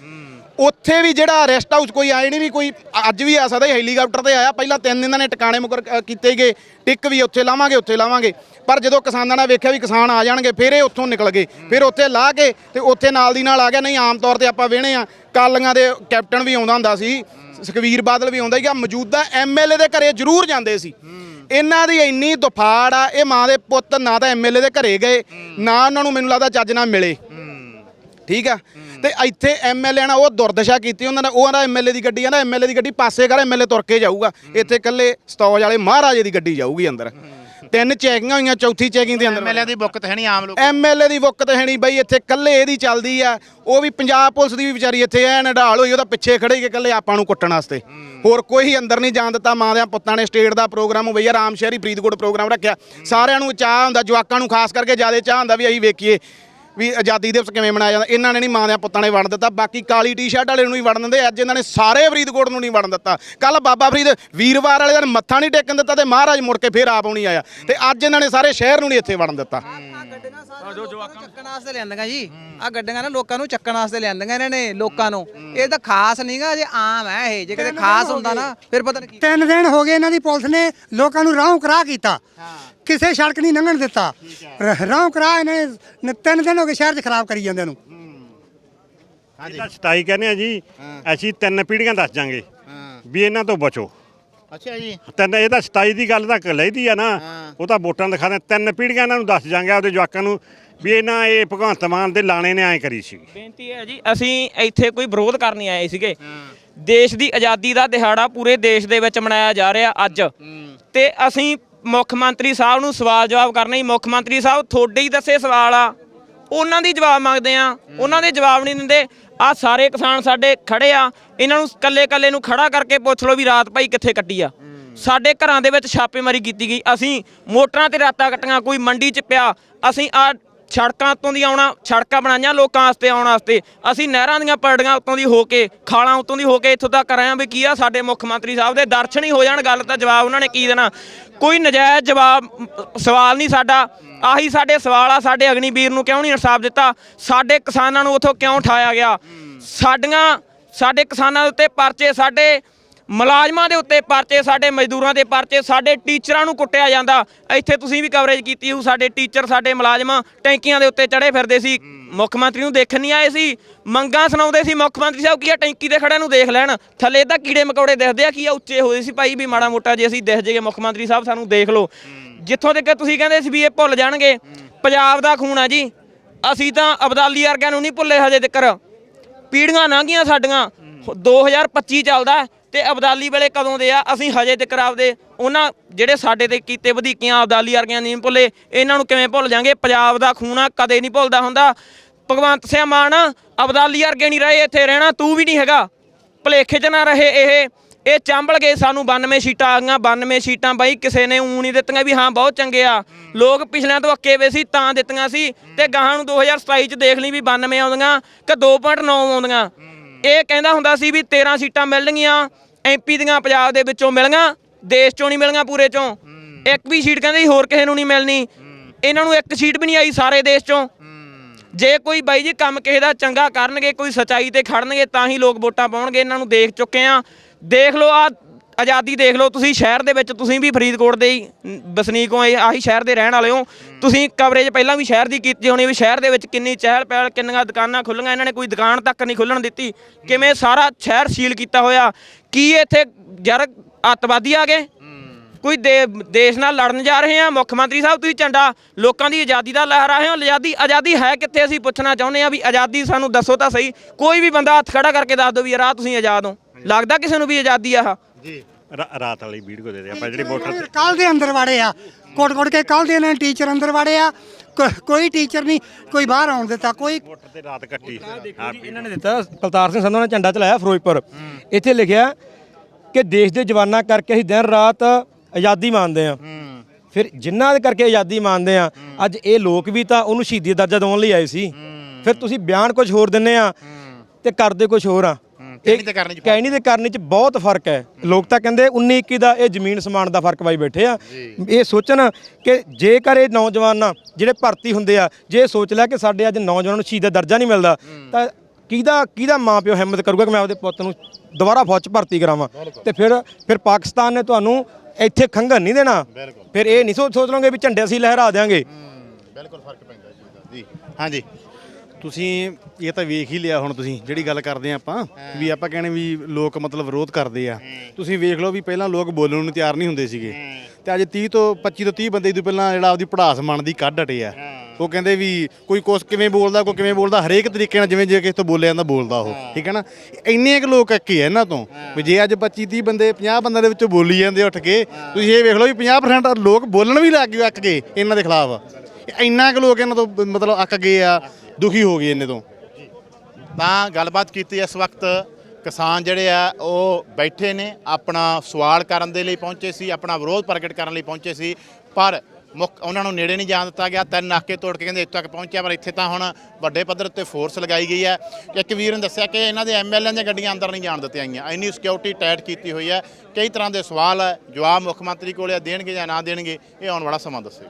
ਉੱਥੇ ਵੀ ਜਿਹੜਾ ਰੈਸਟ ਹਾਊਸ ਕੋਈ ਆਏ ਨਹੀਂ ਵੀ ਕੋਈ ਅੱਜ ਵੀ ਆ ਸਕਦਾ ਹੈਲੀਕਾਪਟਰ ਤੇ ਆਇਆ ਪਹਿਲਾਂ ਤਿੰਨ ਇਹਨਾਂ ਨੇ ਟਿਕਾਣੇ ਮੁਕਰ ਕੀਤੇ ਗਏ ਟਿਕ ਵੀ ਉੱਥੇ ਲਾਵਾਂਗੇ ਉੱਥੇ ਲਾਵਾਂਗੇ। ਪਰ ਜਦੋਂ ਕਿਸਾਨਾਂ ਨੇ ਵੇਖਿਆ ਵੀ ਕਿਸਾਨ ਆ ਜਾਣਗੇ, ਫਿਰ ਇਹ ਉੱਥੋਂ ਨਿਕਲ ਗਏ। ਫਿਰ ਉੱਥੇ ਲਾ ਕੇ ਤੇ ਉੱਥੇ ਨਾਲ ਦੀ ਨਾਲ ਆ ਗਿਆ, ਨਹੀਂ, ਆਮ ਤੌਰ ਤੇ ਆਪਾਂ ਵੇਹਣੇ ਆ। ਕਾਲੀਆਂ ਦੇ ਕੈਪਟਨ ਵੀ ਆਉਂਦਾ ਹੁੰਦਾ ਸੀ, ਸੁਖਵੀਰ ਬਾਦਲ ਵੀ ਆਉਂਦਾ ਸੀਗਾ, ਮੌਜੂਦਾ ਐਮਐਲਏ ਦੇ ਘਰੇ ਜ਼ਰੂਰ ਜਾਂਦੇ ਸੀ। ਇਹਨਾਂ ਦੀ ਇੰਨੀ ਦੁਫਾੜ ਆ, ਇਹ ਮਾਂ ਦੇ ਪੁੱਤ ਨਾ ਤਾਂ ਐਮਐਲਏ ਦੇ ਘਰੇ ਗਏ, ਨਾ ਉਹਨਾਂ ਨੂੰ ਮੈਨੂੰ ਲੱਗਦਾ ਚੱਜ ਨਾਲ ਮਿਲੇ। ਠੀਕ ਆ? ਤੇ ਇੱਥੇ ਐਮਐਲਏ ਨਾਲ ਉਹ ਦੁਰਦਸ਼ਾ ਕੀਤੀ, ਉਹਨਾਂ ਨੇ ਉਹ ਆਂਦਾ ਐਮਐਲਏ ਦੀ ਗੱਡੀ ਆਂਦਾ ਐਮਐਲਏ ਦੀ ਗੱਡੀ ਪਾਸੇ ਕਰ ਐਮਐਲਏ ਤੁਰ ਕੇ ਜਾਊਗਾ। ਇੱਥੇ ਇਕੱਲੇ ਸਤੌਜ ਵਾਲੇ ਮਹਾਰਾਜੇ ਦੀ ਗੱਡੀ ਜਾਊਗੀ ਅੰਦਰ। ਤਿੰਨ ਚੈਕਿੰਗਾਂ ਹੋਈਆਂ ਚੌਥੀ ਚੈਕਿੰਗ ਦੇ ਅੰਦਰ ਐਮਐਲਏ ਦੀ ਬੁੱਕ ਤੇ ਹੈ ਨਹੀਂ ਆਮ ਲੋਕ ਐਮਐਲਏ ਦੀ ਵੁੱਕ ਤੇ ਹੈ ਨਹੀਂ ਬਈ ਇੱਥੇ ਕੱਲੇ ਇਹਦੀ ਚੱਲਦੀ ਆ। ਉਹ ਵੀ ਪੰਜਾਬ ਪੁਲਿਸ ਦੀ ਵੀ ਵਿਚਾਰੀ ਇੱਥੇ ਐ ਨਡਾਲ ਹੋਈ ਉਹਦਾ ਪਿੱਛੇ ਖੜੇ ਕਿ ਕੱਲੇ ਆਪਾਂ ਨੂੰ ਕੁੱਟਣ ਵਾਸਤੇ। ਹੋਰ ਕੋਈ ਅੰਦਰ ਨਹੀਂ ਜਾਣ ਦਿੱਤਾ ਮਾਂ ਦੇ ਪੁੱਤਾਂ ਨੇ ਸਟੇਟ ਦਾ ਪ੍ਰੋਗਰਾਮ ਹੋਵੇ ਯਾਰ ਆਮ ਸ਼ਹਿਰੀ ਫਰੀਦਕੋਟ ਪ੍ਰੋਗਰਾਮ ਰੱਖਿਆ। ਸਾਰਿਆਂ ਨੂੰ ਚਾਹ ਹੁੰਦਾ ਜਵਾਕਾਂ ਨੂੰ ਖਾਸ ਕਰਕੇ ਜ਼ਿਆਦਾ ਚਾਹ ਹੁੰਦਾ ਵੀ ਅਸੀਂ ਵੇਖੀਏ। ਵੀ ਆਜ਼ਾਦੀ ਦਿਵਸ ਕਿਵੇਂ ਮਨਾਇਆ ਜਾਂਦਾ? ਇਹਨਾਂ ਨੇ ਨਹੀਂ ਮਾਂ ਦੇ ਪੁੱਤਾਂ ਨੇ ਵੜਨ ਦਿੱਤਾ। ਬਾਕੀ ਕਾਲੀ ਟੀ-ਸ਼ਰਟ ਵਾਲੇ ਨੂੰ ਨਹੀਂ ਵੜਨ ਦਿੰਦੇ। ਅੱਜ ਇਹਨਾਂ ਨੇ ਸਾਰੇ ਫਰੀਦਕੋਟ ਨੂੰ ਨਹੀਂ ਵੜਨ ਦਿੱਤਾ। ਕੱਲ ਬਾਬਾ ਫਰੀਦ ਵੀਰਵਾਰ ਵਾਲੇ ਦਿਨ ਮੱਥਾ ਨਹੀਂ ਟੇਕਣ ਦਿੱਤਾ ਤੇ ਮਹਾਰਾਜ ਮੁੜ ਕੇ ਫੇਰ ਆਪ ਆਉਣੀ ਆਇਆ। ਤੇ ਅੱਜ ਇਹਨਾਂ ਨੇ ਸਾਰੇ ਸ਼ਹਿਰ ਨੂੰ ਨਹੀਂ ਇੱਥੇ ਵੜਨ ਦਿੱਤਾ। ਚੱਕਣ ਵਾਸਤੇ ਲਿਆਂਦੀਆਂ ਜੀ। ਆ ਗੱਡੀਆਂ ਨਾ ਲੋਕਾਂ ਨੂੰ ਚੱਕਣ ਵਾਸਤੇ ਲਿਆਂਦੀਆਂ ਇਹਨਾਂ ਨੇ ਲੋਕਾਂ ਨੂੰ। ਇਹ ਤਾਂ ਖਾਸ ਨਹੀਂਗਾ ਜੇ ਆਮ ਹੈ ਇਹ। ਜੇ ਕਿਤੇ ਖਾਸ ਹੁੰਦਾ ਨਾ ਫਿਰ ਪਤਾ ਨਹੀਂ ਤਿੰਨ ਦਿਨ ਹੋ ਗਏ ਇਹਨਾਂ ਦੀ ਪੁਲਿਸ ਨੇ ਲੋਕਾਂ ਨੂੰ ਰਾਹੋਂ ਕਰਾ ਕੀਤਾ। ਕਿਸੇ ਸੜਕ ਨਹੀਂ ਲੰਘਣ ਦਿੱਤਾ। ਰ- ਰਾਹੋਂ ਕਰਾ ਇਹਨਾਂ ਤਿੰਨ ਦਿਨ ਹੋ ਗਏ ਸ਼ਹਿਰ 'ਚ ਖਰਾਬ ਕਰੀ ਜਾਂਦੇ ਨੂੰ। ਹਾਂਜੀ। ਸਤਾਈ ਕਹਿੰਦੇ ਆ ਜੀ ਅਸੀਂ ਤਿੰਨ ਪੀੜ੍ਹੀਆਂ ਦੱਸ ਜਾਾਂਗੇ ਵੀ ਇਹਨਾਂ ਤੋਂ ਬਚੋ। ਅੱਛਾ ਜੀ। ਤਿੰਨ ਇਹ ਤਾਂ 27 ਦੀ ਗੱਲ ਤਾਂ ਲੈਦੀ ਆ ਨਾ ਉਹ ਤਾਂ ਵੋਟਾਂ ਦਿਖਾਦੇ ਤਿੰਨ ਪੀੜ੍ਹੀਆਂ ਇਹਨਾਂ ਨੂੰ ਦੱਸ ਜਾਾਂਗੇ ਆਪਦੇ ਜਵਾਕਾਂ ਨੂੰ ਵੀ ਇਹਨਾਂ ਇਹ ਭਗਵੰਤ ਮਾਨ ਦੇ ਲਾਣੇ ਨੇ ਐਂ ਕਰੀ ਸੀ। ਬੇਨਤੀ ਹੈ ਜੀ ਅਸੀਂ ਇੱਥੇ ਕੋਈ ਵਿਰੋਧ ਕਰਨ ਨਹੀਂ ਆਏ ਸੀਗੇ। ਦੇਸ਼ ਦੀ ਆਜ਼ਾਦੀ ਦਾ ਦਿਹਾੜਾ ਪੂਰੇ ਦੇਸ਼ ਦੇ ਵਿੱਚ ਮਨਾਇਆ ਜਾ ਰਿਹਾ ਅੱਜ। ਤੇ ਅਸੀਂ ਮੁੱਖ ਮੰਤਰੀ ਸਾਹਿਬ ਨੂੰ ਸਵਾਲ ਜਵਾਬ ਕਰਨਾ ਹੀ ਮੁੱਖ ਮੰਤਰੀ ਸਾਹਿਬ, ਤੁਹਾਡੇ ਹੀ ਦੱਸੇ ਸਵਾਲ ਆ। ਉਹਨਾਂ ਦੀ ਜਵਾਬ ਮੰਗਦੇ ਆ। ਉਹਨਾਂ ਦੇ ਜਵਾਬ ਨਹੀਂ ਦਿੰਦੇ। ਆ ਸਾਰੇ ਕਿਸਾਨ ਸਾਡੇ ਖੜੇ ਆ। ਇਹਨਾਂ ਨੂੰ ਕੱਲੇ ਕੱਲੇ ਨੂੰ ਖੜਾ ਕਰਕੇ ਪੁੱਛ ਲਓ ਵੀ ਰਾਤ ਭਾਈ ਕਿੱਥੇ ਕੱਟੀ ਆ। ਸਾਡੇ ਘਰਾਂ ਦੇ ਵਿੱਚ ਛਾਪੇਮਾਰੀ ਕੀਤੀ ਗਈ। ਅਸੀਂ ਮੋਟਰਾਂ ਤੇ ਰਾਤਾਂ ਕੱਟੀਆਂ, ਕੋਈ ਮੰਡੀ 'ਚ ਪਿਆ। ਅਸੀਂ ਆ ਸੜਕਾਂ ਉੱਤੋਂ ਦੀ ਆਉਣਾ ਸੜਕਾਂ ਬਣਾਈਆਂ ਲੋਕਾਂ ਵਾਸਤੇ, ਆਉਣ ਵਾਸਤੇ। ਅਸੀਂ ਨਹਿਰਾਂ ਦੀਆਂ ਪਰੜੀਆਂ ਉੱਤੋਂ ਦੀ ਹੋ ਕੇ, ਖਾਲਾਂ ਉੱਤੋਂ ਦੀ ਹੋ ਕੇ ਇੱਥੋਂ ਤੱਕ ਆਏ ਹਾਂ ਵੀ ਕੀ ਆ ਸਾਡੇ ਮੁੱਖ ਮੰਤਰੀ ਸਾਹਿਬ ਦੇ ਦਰਸ਼ਨ ਹੀ ਹੋ ਜਾਣ, ਗੱਲ ਤਾਂ ਜਵਾਬ ਉਹਨਾਂ ਨੇ ਕੀ ਦੇਣਾ। ਕੋਈ ਨਜਾਇਜ਼ ਜਵਾਬ, ਸਵਾਲ ਨਹੀਂ ਸਾਡਾ। ਆਹੀ ਸਾਡੇ ਸਵਾਲ ਆ, ਸਾਡੇ ਅਗਨੀਵੀਰ ਨੂੰ ਕਿਉਂ ਨਹੀਂ ਇਨਸਾਫ ਦਿੱਤਾ? ਸਾਡੇ ਕਿਸਾਨਾਂ ਨੂੰ ਉੱਥੋਂ ਕਿਉਂ ਉਠਾਇਆ ਗਿਆ? ਸਾਡੀਆਂ, ਸਾਡੇ ਕਿਸਾਨਾਂ ਦੇ ਉੱਤੇ ਪਰਚੇ ਸਾਡੇ ਮੁਲਾਜ਼ਮਾਂ ਦੇ ਉੱਤੇ ਪਰਚੇ ਸਾਡੇ ਮਜ਼ਦੂਰਾਂ ਦੇ ਪਰਚੇ ਸਾਡੇ ਟੀਚਰਾਂ ਨੂੰ ਕੁੱਟਿਆ ਜਾਂਦਾ। ਇੱਥੇ ਤੁਸੀਂ ਵੀ ਕਵਰੇਜ ਕੀਤੀ ਹੋ ਸਾਡੇ ਟੀਚਰ ਸਾਡੇ ਮੁਲਾਜ਼ਮ ਟੈਂਕੀਆਂ ਦੇ ਉੱਤੇ ਚੜੇ ਫਿਰਦੇ ਸੀ। ਮੁੱਖ ਮੰਤਰੀ ਨੂੰ ਦੇਖਣ ਨਹੀਂ ਆਏ ਸੀ। ਮੰਗਾਂ ਸੁਣਾਉਂਦੇ ਸੀ। ਮੁੱਖ ਮੰਤਰੀ ਸਾਹਿਬ ਕੀ ਆ ਟੈਂਕੀ ਤੇ ਖੜਿਆਂ ਨੂੰ ਦੇਖ ਲੈਣ। ਥੱਲੇ ਤਾਂ ਕੀੜੇ ਮਕੌੜੇ ਦਿਖਦੇ ਆ ਕੀ ਆ ਉੱਚੇ ਹੋਏ ਸੀ ਭਾਈ ਵੀ ਮਾੜਾ ਮੋਟਾ ਜੇ ਅਸੀਂ ਦਿਖ ਜੇਗੇ ਮੁੱਖ ਮੰਤਰੀ ਸਾਹਿਬ ਸਾਨੂੰ ਦੇਖ ਲਓ। ਜਿੱਥੋਂ ਤੱਕ ਤੁਸੀਂ ਕਹਿੰਦੇ ਸੀ ਵੀ ਇਹ ਭੁੱਲ ਜਾਣਗੇ ਪੰਜਾਬ ਦਾ ਖੂਨ ਆ ਜੀ। ਅਸੀਂ ਤਾਂ ਅਬਦਾਲੀ ਵਰਗਿਆਂ ਨੂੰ ਨਹੀਂ ਭੁੱਲੇ ਹਜੇ ਤੱਕ ਪੀੜੀਆਂ ਲੰਘੀਆਂ ਸਾਡੀਆਂ। 2025 ਚੱਲਦਾ। ਤੇ ਅਬਦਾਲੀ ਵੇਲੇ ਕਦੋਂ ਦੇ ਆ? ਅਸੀਂ ਹਜੇ ਤੱਕ ਆਪਦੇ ਉਹਨਾਂ ਜਿਹੜੇ ਸਾਡੇ ਤੇ ਕੀਤੇ ਵਧੀਕੀਆਂ ਅਬਦਾਲੀ ਵਰਗਿਆਂ ਨਹੀਂ ਭੁੱਲੇ, ਇਹਨਾਂ ਨੂੰ ਕਿਵੇਂ ਭੁੱਲ ਜਾਾਂਗੇ? ਪੰਜਾਬ ਦਾ ਖੂਨ ਆ, ਕਦੇ ਨਹੀਂ ਭੁੱਲਦਾ ਹੁੰਦਾ। ਭਗਵੰਤ ਸਿੰਘ ਮਾਨ, ਅਬਦਾਲੀ ਵਰਗੇ ਨਹੀਂ ਰਹੇ, ਇੱਥੇ ਰਹਿਣਾ ਤੂੰ ਵੀ ਨਹੀਂ ਹੈਗਾ। ਭਲੇਖੇ 'ਚ ਨਾ ਰਹੇ ਇਹ। ਇਹ ਚਾਂਬਲ ਗਏ ਸਾਨੂੰ 92 ਸੀਟਾਂ ਆ ਗਈਆਂ 92 ਸੀਟਾਂ ਬਾਈ, ਕਿਸੇ ਨੇ ਊਂ ਨਹੀਂ ਦਿੱਤੀਆਂ ਵੀ ਹਾਂ, ਬਹੁਤ ਚੰਗੇ ਆ। ਲੋਕ ਪਿਛਲਿਆਂ ਤੋਂ ਅੱਕੇ ਵੇ ਸੀ, ਤਾਂ ਦਿੱਤੀਆਂ ਸੀ। ਤੇ ਗਾਹਾਂ ਨੂੰ 2027 ਚ ਦੇਖ ਲਈ ਵੀ 92 ਆਉਂਦੀਆਂ, ਕਿ 2.9 ਆਉਂਦੀਆਂ। ਇਹ ਕਹਿੰਦਾ ਹੁੰਦਾ ਸੀ ਵੀ 13 ਸੀਟਾਂ ਮਿਲਣਗੀਆਂ। ਐਮਪੀ ਦੀਆਂ ਪੰਜਾਬ ਦੇ ਵਿੱਚੋਂ ਮਿਲਣਗੀਆਂ ਦੇਸ਼ ਚੋਂ ਨਹੀਂ ਮਿਲਣਗੀਆਂ ਪੂਰੇ ਚੋਂ। ਇੱਕ ਵੀ ਸੀਟ ਕਹਿੰਦੇ ਸੀ ਹੋਰ ਕਿਸੇ ਨੂੰ ਨਹੀਂ ਮਿਲਣੀ। ਇਹਨਾਂ ਨੂੰ ਇੱਕ ਸੀਟ ਵੀ ਨਹੀਂ ਆਈ ਸਾਰੇ ਦੇਸ਼ ਚੋਂ। ਜੇ ਕੋਈ ਬਾਈ ਜੀ ਕੰਮ ਕਿਸੇ ਦਾ ਚੰਗਾ ਕਰਨਗੇ ਕੋਈ ਸਚਾਈ ਤੇ ਖੜਨਗੇ ਤਾਂ ਹੀ ਲੋਕ ਵੋਟਾਂ ਪਾਉਣਗੇ। ਇਹਨਾਂ ਨੂੰ ਦੇਖ ਚੁੱਕੇ ਆ ਦੇਖ ਲਓ ਆ ਆਜ਼ਾਦੀ ਦੇਖ ਲਓ, ਤੁਸੀਂ ਸ਼ਹਿਰ ਦੇ ਵਿੱਚ ਤੁਸੀਂ ਵੀ ਫਰੀਦਕੋਟ ਦੇ ਹੀ ਵਸਨੀਕ ਹੋ ਆਹੀ ਸ਼ਹਿਰ ਦੇ ਰਹਿਣ ਵਾਲੇ ਹੋ। ਤੁਸੀਂ ਕਵਰੇਜ ਪਹਿਲਾਂ ਵੀ ਸ਼ਹਿਰ ਦੀ ਕੀਤੀ ਹੋਣੀ, ਵੀ ਸ਼ਹਿਰ ਦੇ ਵਿੱਚ ਕਿੰਨੀ ਚਹਿਲ ਪਹਿਲ, ਕਿੰਨੀਆਂ ਦੁਕਾਨਾਂ ਖੁੱਲੀਆਂ, ਇਹਨਾਂ ਨੇ ਕੋਈ ਦੁਕਾਨ ਤੱਕ ਨਹੀਂ ਖੁੱਲਣ ਦਿੱਤੀ। ਕਿਵੇਂ ਸਾਰਾ ਸ਼ਹਿਰ ਸੀਲ ਕੀਤਾ ਹੋਇਆ? ਕੀ ਇੱਥੇ ਯਾਰ ਅੱਤਵਾਦੀ ਆ ਗਏ? ਕੋਈ ਦੇ- ਦੇਸ਼ ਨਾਲ ਲੜਨ ਜਾ ਰਹੇ ਆ? ਮੁੱਖ ਮੰਤਰੀ ਸਾਹਿਬ, ਤੁਸੀਂ ਝੰਡਾ ਲੋਕਾਂ ਦੀ ਆਜ਼ਾਦੀ ਦਾ ਲਹਿਰਾ ਰਹੇ ਹੋ? ਆਜ਼ਾਦੀ ਆਜ਼ਾਦੀ ਹੈ ਕਿੱਥੇ? ਅਸੀਂ ਪੁੱਛਣਾ ਚਾਹੁੰਦੇ ਆ ਵੀ ਆਜ਼ਾਦੀ ਸਾਨੂੰ ਦੱਸੋ ਤਾਂ ਸਹੀ। ਕੋਈ ਵੀ ਬੰਦਾ ਹੱਥ ਖੜਾ ਕਰਕੇ ਦੱਸ ਦਿਓ ਵੀ ਯਾਰ, ਆਹ ਤੁਸੀਂ ਆਜ਼ਾਦ ਹੋ। ਲੱਗਦਾ ਕਿਸੇ ਨੂੰ ਵੀ ਆਜ਼ਾਦੀ ਆ ਆਹ? ਜੀ। ਰਾਤ ਵਾਲੀ ਵੀਡੀਓ ਦੇ ਦੇ ਆਪਾਂ ਜਿਹੜੇ ਵੋਟਰ ਕੱਲ ਦੇ ਅੰਦਰ ਵਾੜੇ ਆ। ਕੋਟ ਕੋਟ ਕੇ ਕੱਲ ਦੇ ਨੇ ਟੀਚਰ ਅੰਦਰ ਵਾੜੇ ਆ। ਕੋ- ਕੋਈ ਟੀਚਰ ਨਹੀਂ ਕੋਈ ਬਾਹਰ ਆਉਣ ਦਿੱਤਾ ਕੋਈ ਵੋਟਰ ਤੇ ਰਾਤ ਕੱਟੀ। ਹਾਂ ਇਹਨਾਂ ਨੇ ਦਿੱਤਾ ਕਲਤਾਰ ਸਿੰਘ ਸੰਧੂ ਨੇ ਝੰਡਾ ਚਲਾਇਆ ਫਿਰੋਜ਼ਪੁਰ। ਇੱਥੇ ਲਿਖਿਆ ਕਿ ਦੇਸ਼ ਦੇ ਜਵਾਨਾਂ ਕਰਕੇ ਅਸੀਂ ਦਿਨ ਰਾਤ ਆਜ਼ਾਦੀ ਮੰਨਦੇ ਆ ਫਿਰ ਜਿਨ੍ਹਾਂ ਦੇ ਕਰਕੇ ਆਜ਼ਾਦੀ ਮੰਨਦੇ ਆ ਅੱਜ ਇਹ ਲੋਕ ਵੀ ਤਾਂ ਉਹਨੂੰ ਸ਼ਹੀਦੀ ਦਾ ਦਰਜਾ ਦਿਵਾਉਣ ਲਈ ਆਏ ਸੀ। ਫਿਰ ਤੁਸੀਂ ਬਿਆਨ ਕੁਝ ਹੋਰ ਦਿੰਨੇ ਆ ਤੇ ਕਰਦੇ ਕੁਝ ਹੋਰ ਆ ਕਹਿਣੀ ਤੇ ਕਰਨੀ 'ਚ ਫ਼ਰਕ। ਕਹਿਣੀ ਤੇ ਕਰਨੀ ਚ ਬਹੁਤ ਫ਼ਰਕ ਹੈ। ਲੋਕ ਤਾਂ ਕਹਿੰਦੇ 19 21 ਦਾ ਇਹ ਜ਼ਮੀਨ ਸਮਾਨ ਦਾ ਫ਼ਰਕ ਪਾਈ ਬੈਠੇ ਆ। ਇਹ ਸੋਚਣ ਕਿ ਜੇਕਰ ਇਹ ਨੌਜਵਾਨ ਜਿਹੜੇ ਭਰਤੀ ਹੁੰਦੇ ਆ ਜੇ ਸੋਚ ਲਿਆ ਕਿ ਸਾਡੇ ਅੱਜ ਨੌਜਵਾਨਾਂ ਨੂੰ ਸ਼ਹੀਦ ਦਾ ਦਰਜਾ ਨਹੀਂ ਮਿਲਦਾ ਤਾਂ ਕਿਹਦਾ ਕਿਹਦਾ ਮਾਂ ਪਿਓ ਹਿੰਮਤ ਕਰੂਗਾ ਕਿ ਮੈਂ ਆਪਦੇ ਪੁੱਤ ਨੂੰ ਦੁਬਾਰਾ ਫੌਜ 'ਚ ਭਰਤੀ ਕਰਾਵਾਂ? ਤੇ ਫਿਰ ਫਿਰ ਪਾਕਿਸਤਾਨ ਨੇ ਤੁਹਾਨੂੰ ਇੱਥੇ ਖੰਘਣ ਨਹੀਂ ਦੇਣਾ। ਫਿਰ ਇਹ ਨਹੀਂ ਸੋਚ ਸੋਚ ਲਓਗੇ ਵੀ ਝੰਡੇ ਅਸੀਂ ਲਹਿਰਾ ਦੇਾਂਗੇ ਬਿਲਕੁਲ ਫ਼ਰਕ ਪੈਂਦਾ ਜੀ ਹਾਂਜੀ। ਤੁਸੀਂ ਇਹ ਤਾਂ ਵੇਖ ਹੀ ਲਿਆ ਹੁਣ ਤੁਸੀਂ ਜਿਹੜੀ ਗੱਲ ਕਰਦੇ ਆ ਆਪਾਂ ਵੀ ਆਪਾਂ ਕਹਿੰਦੇ ਵੀ ਲੋਕ ਮਤਲਬ ਵਿਰੋਧ ਕਰਦੇ ਆ। ਤੁਸੀਂ ਵੇਖ ਲਓ ਵੀ ਪਹਿਲਾਂ ਲੋਕ ਬੋਲਣ ਨੂੰ ਤਿਆਰ ਨਹੀਂ ਹੁੰਦੇ ਸੀਗੇ। ਤੇ ਅੱਜ 30 ਤੋਂ 25 ਤੋਂ 30 ਬੰਦੇ ਤੋਂ ਪਹਿਲਾਂ ਜਿਹੜਾ ਆਪਦੀ ਪੜਾਸ ਮਨ ਦੀ ਕੱਢ ਹਟੇ ਆ। ਉਹ ਕਹਿੰਦੇ ਵੀ ਕੋਈ ਕੁਛ ਕਿਵੇਂ ਬੋਲਦਾ ਕੋਈ ਕਿਵੇਂ ਬੋਲਦਾ ਹਰੇਕ ਤਰੀਕੇ ਨਾਲ ਜਿਵੇਂ ਜੇ ਕਿਸੇ ਤੋਂ ਬੋਲਿਆ ਜਾਂਦਾ ਬੋਲਦਾ ਉਹ। ਠੀਕ ਹੈ ਨਾ? ਇੰਨੇ ਕੁ ਲੋਕ ਅੱਕੇ ਆ ਇਹਨਾਂ ਤੋਂ। ਵੀ ਜੇ ਅੱਜ 25 30 ਬੰਦੇ 50 ਬੰਦਿਆਂ ਦੇ ਵਿੱਚੋਂ ਬੋਲੀ ਜਾਂਦੇ ਉੱਠ ਕੇ ਤੁਸੀਂ ਇਹ ਵੇਖ ਲਓ ਵੀ 50% ਲੋਕ ਬੋਲਣ ਵੀ ਲੱਗ ਗਏ ਅੱਕ ਗਏ ਇਹਨਾਂ ਦੇ ਖਿਲਾਫ। ਇੰਨਾ ਕੁ ਲੋਕ ਇਹਨਾਂ ਤੋਂ ਮਤਲਬ ਅੱਕ ਗਏ ਆ। ਦੁਖੀ ਹੋ ਗਏ ਇਹਨੇ ਤੋਂ। ਤਾਂ ਗੱਲਬਾਤ ਕੀਤੀ ਇਸ ਵਕਤ ਕਿਸਾਨ ਜਿਹੜੇ ਆ, ਉਹ ਬੈਠੇ ਨੇ, ਆਪਣਾ ਸਵਾਲ ਕਰਨ ਦੇ ਲਈ ਪਹੁੰਚੇ ਸੀ, ਆਪਣਾ ਵਿਰੋਧ ਪ੍ਰਗਟ ਕਰਨ ਲਈ ਪਹੁੰਚੇ ਸੀ, ਪਰ ਮੁੱਖ ਉਹਨਾਂ ਨੂੰ ਨੇੜੇ ਨਹੀਂ ਜਾਣ ਦਿੱਤਾ ਗਿਆ। ਤਿੰਨ ਨਾਕੇ ਤੋੜ ਕੇ ਕਹਿੰਦੇ ਇੱਥੇ ਤੱਕ ਪਹੁੰਚਿਆ, ਪਰ ਇੱਥੇ ਤਾਂ ਹੁਣ ਵੱਡੇ ਪੱਧਰ ਉੱਤੇ ਫੋਰਸ ਲਗਾਈ ਗਈ ਹੈ। ਇੱਕ ਵੀਰ ਨੇ ਦੱਸਿਆ ਕਿ ਇਹਨਾਂ ਦੇ ਐਮਐਲਏ ਦੀਆਂ ਗੱਡੀਆਂ ਅੰਦਰ ਨਹੀਂ ਜਾਣ ਦਿੱਤੀਆਂ ਗਈਆਂ। ਇੰਨੀ ਸਿਕਿਉਰਿਟੀ ਟਾਈਟ ਕੀਤੀ ਹੋਈ ਹੈ। ਕਈ ਤਰ੍ਹਾਂ ਦੇ ਸਵਾਲ ਹੈ ਜਵਾਬ ਮੁੱਖ ਮੰਤਰੀ ਕੋਲੇ ਦੇਣਗੇ ਜਾਂ ਨਾ ਦੇਣਗੇ, ਇਹ ਆਉਣ ਵਾਲਾ ਸਮਾਂ ਦੱਸੇਗਾ।